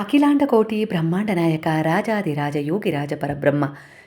ಅಖಿಲಾಂಡ ಕೋಟಿ ಬ್ರಹ್ಮಾಂಡ ನಾಯಕ ರಾಜಾದಿರಾಜ ಯೋಗಿರಾಜ ಪರಬ್ರಹ್ಮ,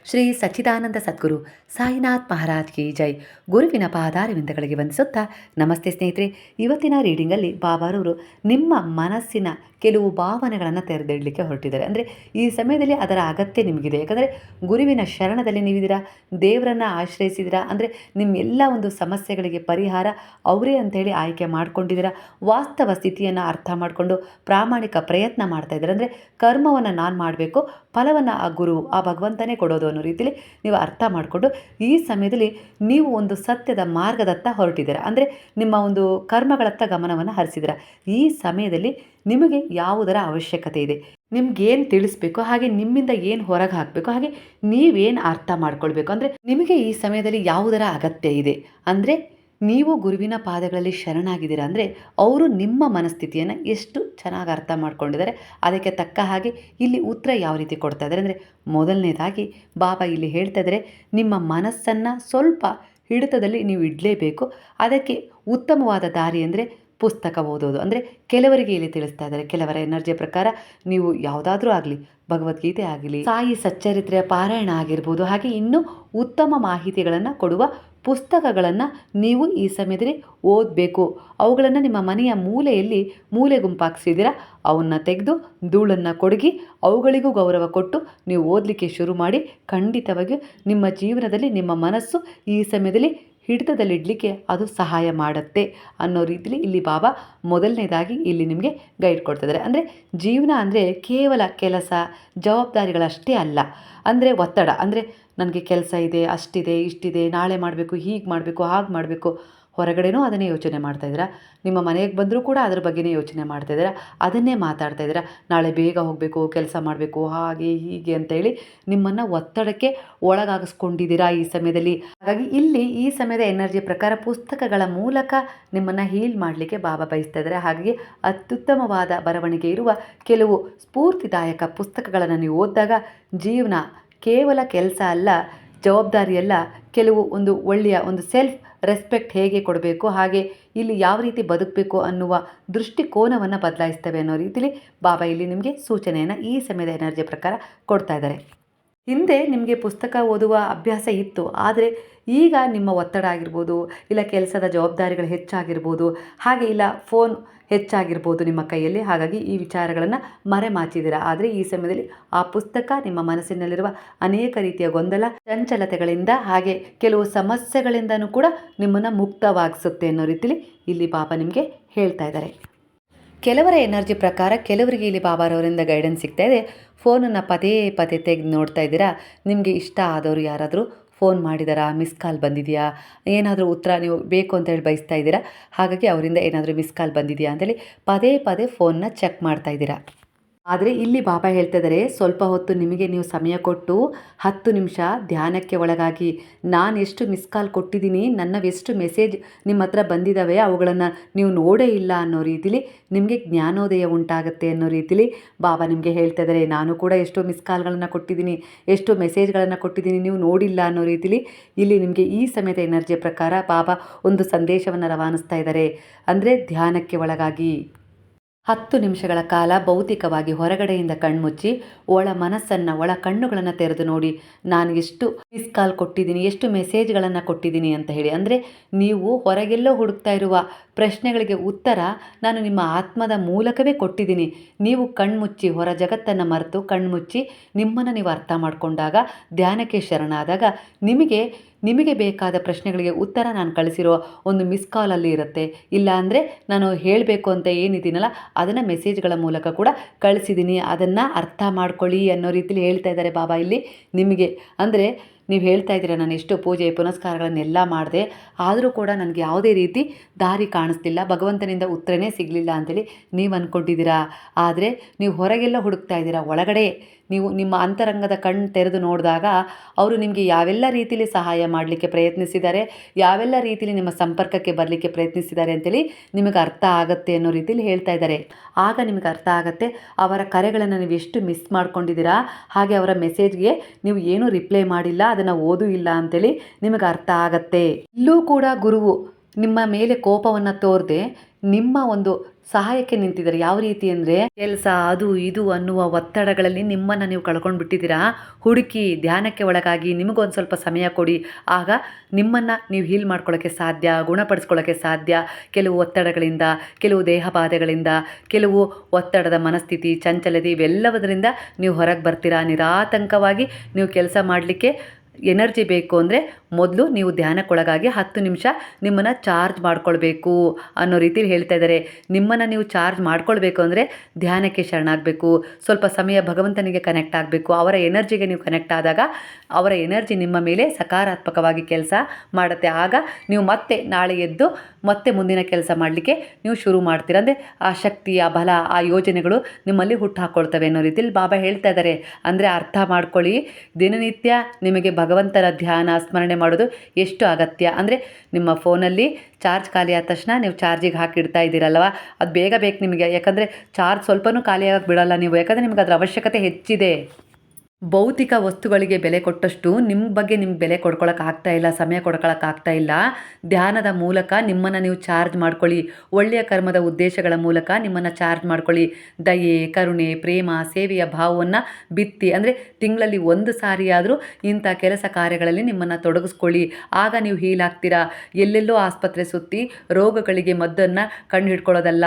ಶ್ರೀ ಸಚ್ಚಿದಾನಂದ ಸದ್ಗುರು ಸಾಯಿನಾಥ್ ಮಹಾರಾಜ್ ಕಿ ಜೈ. ಗುರುವಿನ ಪಾದಾರವಿಂದಗಳಿಗೆ ವಂದಿಸುತ್ತಾ ನಮಸ್ತೆ ಸ್ನೇಹಿತರೆ. ಇವತ್ತಿನ ರೀಡಿಂಗಲ್ಲಿ ಬಾಬಾರವರು ನಿಮ್ಮ ಮನಸ್ಸಿನ ಕೆಲವು ಭಾವನೆಗಳನ್ನು ತೆರೆದಿಡಲಿಕ್ಕೆ ಹೊರಟಿದ್ದಾರೆ. ಅಂದರೆ ಈ ಸಮಯದಲ್ಲಿ ಅದರ ಅಗತ್ಯ ನಿಮಗಿದೆ. ಯಾಕಂದರೆ ಗುರುವಿನ ಶರಣದಲ್ಲಿ ನೀವಿದ್ದೀರಾ, ದೇವರನ್ನು ಆಶ್ರಯಿಸಿದಿರಾ ಅಂದರೆ ನಿಮ್ಮ ಎಲ್ಲ ಒಂದು ಸಮಸ್ಯೆಗಳಿಗೆ ಪರಿಹಾರ ಅವರೇ ಅಂತೇಳಿ ಆಯ್ಕೆ ಮಾಡ್ಕೊಂಡಿದ್ದೀರಾ, ವಾಸ್ತವ ಸ್ಥಿತಿಯನ್ನು ಅರ್ಥ ಮಾಡಿಕೊಂಡು ಪ್ರಾಮಾಣಿಕ ಪ್ರಯತ್ನ ಮಾಡ್ತಾ ಇದ್ದಾರೆ. ಅಂದರೆ ಕರ್ಮವನ್ನು ನಾನು ಮಾಡಬೇಕು, ಫಲವನ್ನು ಆ ಗುರು, ಆ ಭಗವಂತನೇ ಕೊಡೋದು ಅನ್ನೋ ರೀತಿಯಲ್ಲಿ ನೀವು ಅರ್ಥ ಮಾಡಿಕೊಂಡು ಈ ಸಮಯದಲ್ಲಿ ನೀವು ಒಂದು ಸತ್ಯದ ಮಾರ್ಗದತ್ತ ಹೊರಟಿದ್ದೀರಾ. ಅಂದರೆ ನಿಮ್ಮ ಒಂದು ಕರ್ಮಗಳತ್ತ ಗಮನವನ್ನು ಹರಿಸಿದ್ದೀರಾ. ಈ ಸಮಯದಲ್ಲಿ ನಿಮಗೆ ಯಾವುದರ ಅವಶ್ಯಕತೆ ಇದೆ? ನಿಮ್ಗೇನು ತಿಳಿಸ್ಬೇಕು? ಹಾಗೆ ನಿಮ್ಮಿಂದ ಏನು ಹೊರಗೆ ಹಾಕಬೇಕು? ಹಾಗೆ ನೀವೇನು ಅರ್ಥ ಮಾಡ್ಕೊಳ್ಬೇಕು? ಅಂದರೆ ನಿಮಗೆ ಈ ಸಮಯದಲ್ಲಿ ಯಾವುದರ ಅಗತ್ಯ ಇದೆ? ಅಂದರೆ ನೀವು ಗುರುವಿನ ಪಾದಗಳಲ್ಲಿ ಶರಣಾಗಿದ್ದೀರ ಅಂದರೆ ಅವರು ನಿಮ್ಮ ಮನಸ್ಥಿತಿಯನ್ನು ಎಷ್ಟು ಚೆನ್ನಾಗಿ ಅರ್ಥ ಮಾಡ್ಕೊಂಡಿದ್ದಾರೆ, ಅದಕ್ಕೆ ತಕ್ಕ ಹಾಗೆ ಇಲ್ಲಿ ಉತ್ತರ ಯಾವ ರೀತಿ ಕೊಡ್ತಾ ಇದ್ದಾರೆ ಅಂದರೆ ಮೊದಲನೇದಾಗಿ ಬಾಬಾ ಇಲ್ಲಿ ಹೇಳ್ತಾ ಇದ್ದಾರೆ, ನಿಮ್ಮ ಮನಸ್ಸನ್ನು ಸ್ವಲ್ಪ ಹಿಡಿತದಲ್ಲಿ ನೀವು ಇಡಲೇಬೇಕು, ಅದಕ್ಕೆ ಉತ್ತಮವಾದ ದಾರಿ ಅಂದರೆ ಪುಸ್ತಕ ಓದೋದು. ಅಂದರೆ ಕೆಲವರಿಗೆ ಇಲ್ಲಿ ತಿಳಿಸ್ತಾ ಇದ್ದಾರೆ, ಕೆಲವರ ಎನರ್ಜಿಯ ಪ್ರಕಾರ ನೀವು ಯಾವುದಾದ್ರೂ ಆಗಲಿ, ಭಗವದ್ಗೀತೆ ಆಗಲಿ, ಸಾಯಿ ಸಚ್ಚರಿತ್ರೆಯ ಪಾರಾಯಣ ಆಗಿರ್ಬೋದು, ಹಾಗೆ ಇನ್ನೂ ಉತ್ತಮ ಮಾಹಿತಿಗಳನ್ನು ಕೊಡುವ ಪುಸ್ತಕಗಳನ್ನು ನೀವು ಈ ಸಮಯದಲ್ಲಿ ಓದಬೇಕು. ಅವುಗಳನ್ನು ನಿಮ್ಮ ಮನೆಯ ಮೂಲೆಯಲ್ಲಿ ಮೂಲೆ ಗುಂಪಾಗಿಸಿದ್ದೀರಾ? ಅವನ್ನ ತೆಗೆದು ಧೂಳನ್ನು ಕೊಡಗಿ ಅವುಗಳಿಗೂ ಗೌರವ ಕೊಟ್ಟು ನೀವು ಓದಲಿಕ್ಕೆ ಶುರು ಮಾಡಿ ಖಂಡಿತವಾಗಿಯೂ ನಿಮ್ಮ ಜೀವನದಲ್ಲಿ ನಿಮ್ಮ ಮನಸ್ಸು ಈ ಸಮಯದಲ್ಲಿ ಹಿಡಿತದಲ್ಲಿಡಲಿಕ್ಕೆ ಅದು ಸಹಾಯ ಮಾಡುತ್ತೆ ಅನ್ನೋ ರೀತಿಲಿ ಇಲ್ಲಿ ಬಾಬಾ ಮೊದಲನೇದಾಗಿ ಇಲ್ಲಿ ನಿಮಗೆ ಗೈಡ್ ಕೊಡ್ತಿದ್ದಾರೆ. ಅಂದರೆ ಜೀವನ ಅಂದರೆ ಕೇವಲ ಕೆಲಸ, ಜವಾಬ್ದಾರಿಗಳಷ್ಟೇ ಅಲ್ಲ. ಅಂದರೆ ಒತ್ತಡ. ಅಂದರೆ ನನಗೆ ಕೆಲಸ ಇದೆ, ಅಷ್ಟಿದೆ, ಇಷ್ಟಿದೆ, ನಾಳೆ ಮಾಡಬೇಕು, ಹೀಗೆ ಮಾಡಬೇಕು, ಹಾಗೆ ಮಾಡಬೇಕು. ಹೊರಗಡೆನೂ ಅದನ್ನೇ ಯೋಚನೆ ಮಾಡ್ತಾಯಿದ್ದೀರಾ ನಿಮ್ಮ ಮನೆಗೆ ಬಂದರೂ ಕೂಡ ಅದ್ರ ಬಗ್ಗೆನೇ ಯೋಚನೆ ಮಾಡ್ತಾಯಿದ್ದೀರಾ ಅದನ್ನೇ ಮಾತಾಡ್ತಾ ಇದ್ದೀರಾ? ನಾಳೆ ಬೇಗ ಹೋಗಬೇಕು, ಕೆಲಸ ಮಾಡಬೇಕು, ಹಾಗೆ, ಹೀಗೆ ಅಂತೇಳಿ ನಿಮ್ಮನ್ನು ಒತ್ತಡಕ್ಕೆ ಒಳಗಾಗಿಸ್ಕೊಂಡಿದ್ದೀರಾ ಈ ಸಮಯದಲ್ಲಿ? ಹಾಗಾಗಿ ಇಲ್ಲಿ ಈ ಸಮಯದ ಎನರ್ಜಿ ಪ್ರಕಾರ ಪುಸ್ತಕಗಳ ಮೂಲಕ ನಿಮ್ಮನ್ನು ಹೀಲ್ ಮಾಡಲಿಕ್ಕೆ ಬಾಬಾ ಬಯಸ್ತಾ ಇದ್ದಾರೆ? ಹಾಗಾಗಿ ಅತ್ಯುತ್ತಮವಾದ ಬರವಣಿಗೆ ಇರುವ ಕೆಲವು ಸ್ಫೂರ್ತಿದಾಯಕ ಪುಸ್ತಕಗಳನ್ನು ನೀವು ಓದಿದಾಗ ಜೀವನ ಕೇವಲ ಕೆಲಸ ಅಲ್ಲ, ಜವಾಬ್ದಾರಿಯಲ್ಲ, ಕೆಲವು ಒಂದು ಒಳ್ಳೆಯ ಒಂದು ಸೆಲ್ಫ್ ರೆಸ್ಪೆಕ್ಟ್ ಹೇಗೆ ಕೊಡಬೇಕು, ಹಾಗೆ ಇಲ್ಲಿ ಯಾವ ರೀತಿ ಬದುಕಬೇಕು ಅನ್ನುವ ದೃಷ್ಟಿಕೋನವನ್ನು ಬದಲಾಯಿಸ್ತವೆ ಅನ್ನೋ ರೀತಿಲಿ ಬಾಬಾ ಇಲ್ಲಿ ನಿಮಗೆ ಸೂಚನೆಯನ್ನು ಈ ಸಮಯದ ಎನರ್ಜಿ ಪ್ರಕಾರ ಕೊಡ್ತಾ ಇದ್ದಾರೆ. ಹಿಂದೆ ನಿಮಗೆ ಪುಸ್ತಕ ಓದುವ ಅಭ್ಯಾಸ ಇತ್ತು, ಆದರೆ ಈಗ ನಿಮ್ಮ ಒತ್ತಡ ಆಗಿರ್ಬೋದು, ಇಲ್ಲ ಕೆಲಸದ ಜವಾಬ್ದಾರಿಗಳು ಹೆಚ್ಚಾಗಿರ್ಬೋದು, ಹಾಗೆ ಇಲ್ಲ ಫೋನ್ ಹೆಚ್ಚಾಗಿರ್ಬೋದು ನಿಮ್ಮ ಕೈಯಲ್ಲಿ. ಹಾಗಾಗಿ ಈ ವಿಚಾರಗಳನ್ನು ಮರೆಮಾಚಿದ್ದೀರಾ ಆದರೆ ಈ ಸಮಯದಲ್ಲಿ ಆ ಪುಸ್ತಕ ನಿಮ್ಮ ಮನಸ್ಸಿನಲ್ಲಿರುವ ಅನೇಕ ರೀತಿಯ ಗೊಂದಲ, ಚಂಚಲತೆಗಳಿಂದ ಹಾಗೆ ಕೆಲವು ಸಮಸ್ಯೆಗಳಿಂದನೂ ಕೂಡ ನಿಮ್ಮನ್ನು ಮುಕ್ತವಾಗಿಸುತ್ತೆ ಅನ್ನೋ ರೀತಿಲಿ ಇಲ್ಲಿ ಬಾಬಾ ನಿಮಗೆ ಹೇಳ್ತಾ ಇದ್ದಾರೆ. ಕೆಲವರ ಎನರ್ಜಿ ಪ್ರಕಾರ ಕೆಲವರಿಗೆ ಇಲ್ಲಿ ಬಾಬಾರವರಿಂದ ಗೈಡೆನ್ಸ್ ಸಿಗ್ತಾ ಇದೆ. ಫೋನನ್ನು ಪದೇ ಪದೇ ತೆಗೆದು ನೋಡ್ತಾ ಇದ್ದೀರಾ? ನಿಮಗೆ ಇಷ್ಟ ಆದವರು ಯಾರಾದರೂ ಫೋನ್ ಮಾಡಿದಾರಾ? ಮಿಸ್ ಕಾಲ್ ಬಂದಿದೆಯಾ? ಏನಾದರೂ ಉತ್ತರ ನೀವು ಬೇಕು ಅಂತ ಹೇಳಿ ಬಯಸ್ತಾ ಇದ್ದೀರಾ? ಹಾಗಾಗಿ ಅವರಿಂದ ಏನಾದರೂ ಮಿಸ್ ಕಾಲ್ ಬಂದಿದೆಯಾ ಅಂತೇಳಿ ಪದೇ ಪದೇ ಫೋನ್ನ ಚೆಕ್ ಮಾಡ್ತಾ ಇದ್ದೀರಾ. ಆದರೆ ಇಲ್ಲಿ ಬಾಬಾ ಹೇಳ್ತಾ ಇದ್ದಾರೆ ಸ್ವಲ್ಪ ಹೊತ್ತು ನಿಮಗೆ ನೀವು ಸಮಯ ಕೊಟ್ಟು ಹತ್ತು ನಿಮಿಷ ಧ್ಯಾನಕ್ಕೆ ಒಳಗಾಗಿ ನಾನು ಎಷ್ಟು ಮಿಸ್ ಕಾಲ್ ಕೊಟ್ಟಿದ್ದೀನಿ ನನ್ನವೆಷ್ಟು ಮೆಸೇಜ್ ನಿಮ್ಮ ಹತ್ರ ಬಂದಿದ್ದಾವೆ ಅವುಗಳನ್ನು ನೀವು ನೋಡೇ ಇಲ್ಲ ಅನ್ನೋ ರೀತಿಲಿ ನಿಮಗೆ ಜ್ಞಾನೋದಯ ಉಂಟಾಗುತ್ತೆ ಅನ್ನೋ ರೀತಿಲಿ ಬಾಬಾ ನಿಮಗೆ ಹೇಳ್ತಾ ಇದ್ದಾರೆ ನಾನು ಕೂಡ ಎಷ್ಟೋ ಮಿಸ್ ಕಾಲ್ಗಳನ್ನು ಕೊಟ್ಟಿದ್ದೀನಿ, ಎಷ್ಟು ಮೆಸೇಜ್ಗಳನ್ನು ಕೊಟ್ಟಿದ್ದೀನಿ, ನೀವು ನೋಡಿಲ್ಲ ಅನ್ನೋ ರೀತಿಲಿ ಇಲ್ಲಿ ನಿಮಗೆ ಈ ಸಮಯದ ಎನರ್ಜಿಯ ಪ್ರಕಾರ ಬಾಬಾ ಒಂದು ಸಂದೇಶವನ್ನು ರವಾನಿಸ್ತಾ ಇದ್ದಾರೆ ಅಂದರೆ ಧ್ಯಾನಕ್ಕೆ ಒಳಗಾಗಿ. ಹತ್ತು ನಿಮಿಷಗಳ ಕಾಲ ಭೌತಿಕವಾಗಿ ಹೊರಗಡೆಯಿಂದ ಕಣ್ಮುಚ್ಚಿ ಒಳ ಮನಸ್ಸನ್ನು, ಒಳ ಕಣ್ಣುಗಳನ್ನು ತೆರೆದು ನೋಡಿ, ನಾನು ಎಷ್ಟು ಮಿಸ್ ಕಾಲ್ ಕೊಟ್ಟಿದ್ದೀನಿ, ಎಷ್ಟು ಮೆಸೇಜ್ಗಳನ್ನು ಕೊಟ್ಟಿದ್ದೀನಿ ಅಂತ ಹೇಳಿ. ಅಂದರೆ ನೀವು ಹೊರಗೆಲ್ಲೋ ಹುಡುಕ್ತಾ ಇರುವ ಪ್ರಶ್ನೆಗಳಿಗೆ ಉತ್ತರ ನಾನು ನಿಮ್ಮ ಆತ್ಮದ ಮೂಲಕವೇ ಕೊಟ್ಟಿದ್ದೀನಿ. ನೀವು ಕಣ್ಮುಚ್ಚಿ, ಹೊರ ಜಗತ್ತನ್ನು ಮರೆತು ಕಣ್ಮುಚ್ಚಿ ನಿಮ್ಮನ್ನು ನೀವು ಅರ್ಥ ಮಾಡಿಕೊಂಡಾಗ, ಧ್ಯಾನಕ್ಕೆ ಶರಣಾದಾಗ ನಿಮಗೆ ನಿಮಗೆ ಬೇಕಾದ ಪ್ರಶ್ನೆಗಳಿಗೆ ಉತ್ತರ ನಾನು ಕಳಿಸಿರೋ ಒಂದು ಮಿಸ್ ಕಾಲಲ್ಲಿ ಇರುತ್ತೆ. ಇಲ್ಲ ಅಂದರೆ ನಾನು ಹೇಳಬೇಕು ಅಂತ ಏನಿದ್ದೀನಲ್ಲ, ಅದನ್ನು ಮೆಸೇಜ್ಗಳ ಮೂಲಕ ಕೂಡ ಕಳಿಸಿದ್ದೀನಿ. ಅದನ್ನು ಅರ್ಥ ಮಾಡ್ಕೊಳ್ಳಿ ಅನ್ನೋ ರೀತಿಲಿ ಹೇಳ್ತಾ ಇದ್ದಾರೆ ಬಾಬಾ ಇಲ್ಲಿ ನಿಮಗೆ. ಅಂದರೆ ನೀವು ಹೇಳ್ತಾ ಇದ್ದೀರಾ, ನಾನು ಎಷ್ಟು ಪೂಜೆ ಪುನಸ್ಕಾರಗಳನ್ನೆಲ್ಲ ಮಾಡಿದೆ, ಆದರೂ ಕೂಡ ನನಗೆ ಯಾವುದೇ ರೀತಿ ದಾರಿ ಕಾಣಿಸ್ತಿಲ್ಲ, ಭಗವಂತನಿಂದ ಉತ್ತರನೇ ಸಿಗಲಿಲ್ಲ ಅಂತೇಳಿ ನೀವು ಅಂದ್ಕೊಂಡಿದ್ದೀರಾ ಆದರೆ ನೀವು ಹೊರಗೆಲ್ಲ ಹುಡುಕ್ತಾ ಇದ್ದೀರಾ? ಒಳಗಡೆ ನೀವು ನಿಮ್ಮ ಅಂತರಂಗದ ಕಣ್ಣು ತೆರೆದು ನೋಡಿದಾಗ ಅವರು ನಿಮಗೆ ಯಾವೆಲ್ಲ ರೀತಿಯಲ್ಲಿ ಸಹಾಯ ಮಾಡಲಿಕ್ಕೆ ಪ್ರಯತ್ನಿಸಿದ್ದಾರೆ, ಯಾವೆಲ್ಲ ರೀತಿಯಲ್ಲಿ ನಿಮ್ಮ ಸಂಪರ್ಕಕ್ಕೆ ಬರಲಿಕ್ಕೆ ಪ್ರಯತ್ನಿಸಿದ್ದಾರೆ ಅಂತೇಳಿ ನಿಮಗೆ ಅರ್ಥ ಆಗುತ್ತೆ ಅನ್ನೋ ರೀತಿಯಲ್ಲಿ ಹೇಳ್ತಾ ಇದ್ದಾರೆ. ಆಗ ನಿಮಗೆ ಅರ್ಥ ಆಗುತ್ತೆ, ಅವರ ಕರೆಗಳನ್ನು ನೀವು ಎಷ್ಟು ಮಿಸ್ ಮಾಡ್ಕೊಂಡಿದ್ದೀರಾ? ಹಾಗೆ ಅವರ ಮೆಸೇಜ್ಗೆ ನೀವು ಏನೂ ರಿಪ್ಲೈ ಮಾಡಿಲ್ಲ ಅದನ್ನು ಓದು ಇಲ್ಲ ಅಂತೇಳಿ ನಿಮಗೆ ಅರ್ಥ ಆಗತ್ತೆ. ಇಲ್ಲೂ ಕೂಡ ಗುರುವು ನಿಮ್ಮ ಮೇಲೆ ಕೋಪವನ್ನು ತೋರದೆ ನಿಮ್ಮ ಒಂದು ಸಹಾಯಕ್ಕೆ ನಿಂತಿದ್ದಾರೆ. ಯಾವ ರೀತಿ ಅಂದರೆ ಕೆಲಸ, ಅದು ಇದು ಅನ್ನುವ ಒತ್ತಡಗಳಲ್ಲಿ ನಿಮ್ಮನ್ನು ನೀವು ಕಳ್ಕೊಂಡು ಬಿಟ್ಟಿದ್ದೀರಾ? ಹುಡುಕಿ ಧ್ಯಾನಕ್ಕೆ ಒಳಗಾಗಿ ನಿಮಗೊಂದು ಸ್ವಲ್ಪ ಸಮಯ ಕೊಡಿ. ಆಗ ನಿಮ್ಮನ್ನು ನೀವು ಹೀಲ್ ಮಾಡ್ಕೊಳ್ಳೋಕ್ಕೆ ಸಾಧ್ಯ ಗುಣಪಡಿಸ್ಕೊಳ್ಳೋಕ್ಕೆ ಸಾಧ್ಯ. ಕೆಲವು ಒತ್ತಡಗಳಿಂದ, ಕೆಲವು ದೇಹ ಕೆಲವು ಒತ್ತಡದ ಮನಸ್ಥಿತಿ, ಚಂಚಲತೆ ಇವೆಲ್ಲವುದರಿಂದ ನೀವು ಹೊರಗೆ ಬರ್ತೀರಾ? ನಿರಾತಂಕವಾಗಿ ನೀವು ಕೆಲಸ ಮಾಡಲಿಕ್ಕೆ ಎನರ್ಜಿ ಬೇಕು ಅಂದರೆ ಮೊದಲು ನೀವು ಧ್ಯಾನಕ್ಕೊಳಗಾಗಿ ಹತ್ತು ನಿಮಿಷ ನಿಮ್ಮನ್ನು ಚಾರ್ಜ್ ಮಾಡ್ಕೊಳ್ಬೇಕು ಅನ್ನೋ ರೀತಿಲಿ ಹೇಳ್ತಾ ಇದ್ದಾರೆ. ನಿಮ್ಮನ್ನು ನೀವು ಚಾರ್ಜ್ ಮಾಡ್ಕೊಳ್ಬೇಕು ಅಂದರೆ ಧ್ಯಾನಕ್ಕೆ ಶರಣಾಗಬೇಕು. ಸ್ವಲ್ಪ ಸಮಯ ಭಗವಂತನಿಗೆ ಕನೆಕ್ಟ್ ಆಗಬೇಕು. ಅವರ ಎನರ್ಜಿಗೆ ನೀವು ಕನೆಕ್ಟ್ ಆದಾಗ ಅವರ ಎನರ್ಜಿ ನಿಮ್ಮ ಮೇಲೆ ಸಕಾರಾತ್ಮಕವಾಗಿ ಕೆಲಸ ಮಾಡುತ್ತೆ. ಆಗ ನೀವು ಮತ್ತೆ ನಾಳೆ ಎದ್ದು ಮತ್ತೆ ಮುಂದಿನ ಕೆಲಸ ಮಾಡಲಿಕ್ಕೆ ನೀವು ಶುರು ಮಾಡ್ತೀರ. ಅಂದರೆ ಆ ಶಕ್ತಿ, ಆ ಬಲ, ಆ ಯೋಜನೆಗಳು ನಿಮ್ಮಲ್ಲಿ ಹುಟ್ಟು ಹಾಕ್ಕೊಳ್ತವೆ ಅನ್ನೋ ರೀತಿಯಲ್ಲಿ ಬಾಬಾ ಹೇಳ್ತಾ ಇದ್ದಾರೆ. ಅಂದರೆ ಅರ್ಥ ಮಾಡ್ಕೊಳ್ಳಿ, ದಿನನಿತ್ಯ ನಿಮಗೆ ಭಗವಂತನ ಧ್ಯಾನ, ಸ್ಮರಣೆ ಮಾಡೋದು ಎಷ್ಟು ಅಗತ್ಯ? ಅಂದರೆ ನಿಮ್ಮ ಫೋನಲ್ಲಿ ಚಾರ್ಜ್ ಖಾಲಿ ಆದ ತಕ್ಷಣ ನೀವು ಚಾರ್ಜಿಗೆ ಹಾಕಿಡ್ತಾ ಇದ್ದೀರಲ್ವ? ಅದು ಬೇಗ ಬೇಕು ನಿಮಗೆ. ಯಾಕಂದರೆ ಚಾರ್ಜ್ ಸ್ವಲ್ಪನೂ ಖಾಲಿಯಾಗಕ್ಕೆ ಬಿಡೋಲ್ಲ ನೀವು. ಯಾಕಂದರೆ ನಿಮ್ಗೆ ಅದರ ಅವಶ್ಯಕತೆ ಹೆಚ್ಚಿದೆ. ಭೌತಿಕ ವಸ್ತುಗಳಿಗೆ ಬೆಲೆ ಕೊಟ್ಟಷ್ಟು ನಿಮ್ಮ ಬಗ್ಗೆ ನಿಮ್ಗೆ ಬೆಲೆ ಕೊಡ್ಕೊಳಕ್ಕೆ ಆಗ್ತಾ ಇಲ್ಲ, ಸಮಯ ಕೊಡ್ಕೊಳಕ್ಕೆ ಆಗ್ತಾ ಇಲ್ಲ. ಧ್ಯಾನದ ಮೂಲಕ ನಿಮ್ಮನ್ನು ನೀವು ಚಾರ್ಜ್ ಮಾಡ್ಕೊಳ್ಳಿ. ಒಳ್ಳೆಯ ಕರ್ಮದ ಉದ್ದೇಶಗಳ ಮೂಲಕ ನಿಮ್ಮನ್ನು ಚಾರ್ಜ್ ಮಾಡ್ಕೊಳ್ಳಿ. ದಯೆ, ಕರುಣೆ, ಪ್ರೇಮ, ಸೇವೆಯ ಭಾವವನ್ನು ಬಿತ್ತಿ. ಅಂದರೆ ತಿಂಗಳಲ್ಲಿ ಒಂದು ಸಾರಿ ಆದರೂ ಇಂಥ ಕೆಲಸ ಕಾರ್ಯಗಳಲ್ಲಿ ನಿಮ್ಮನ್ನು ತೊಡಗಿಸ್ಕೊಳ್ಳಿ. ಆಗ ನೀವು ಹೀಲ್ ಆಗ್ತೀರಾ? ಎಲ್ಲೆಲ್ಲೋ ಆಸ್ಪತ್ರೆ ಸುತ್ತಿ ರೋಗಗಳಿಗೆ ಮದ್ದನ್ನು ಕಂಡು ಹಿಡ್ಕೊಳ್ಳೋದಲ್ಲ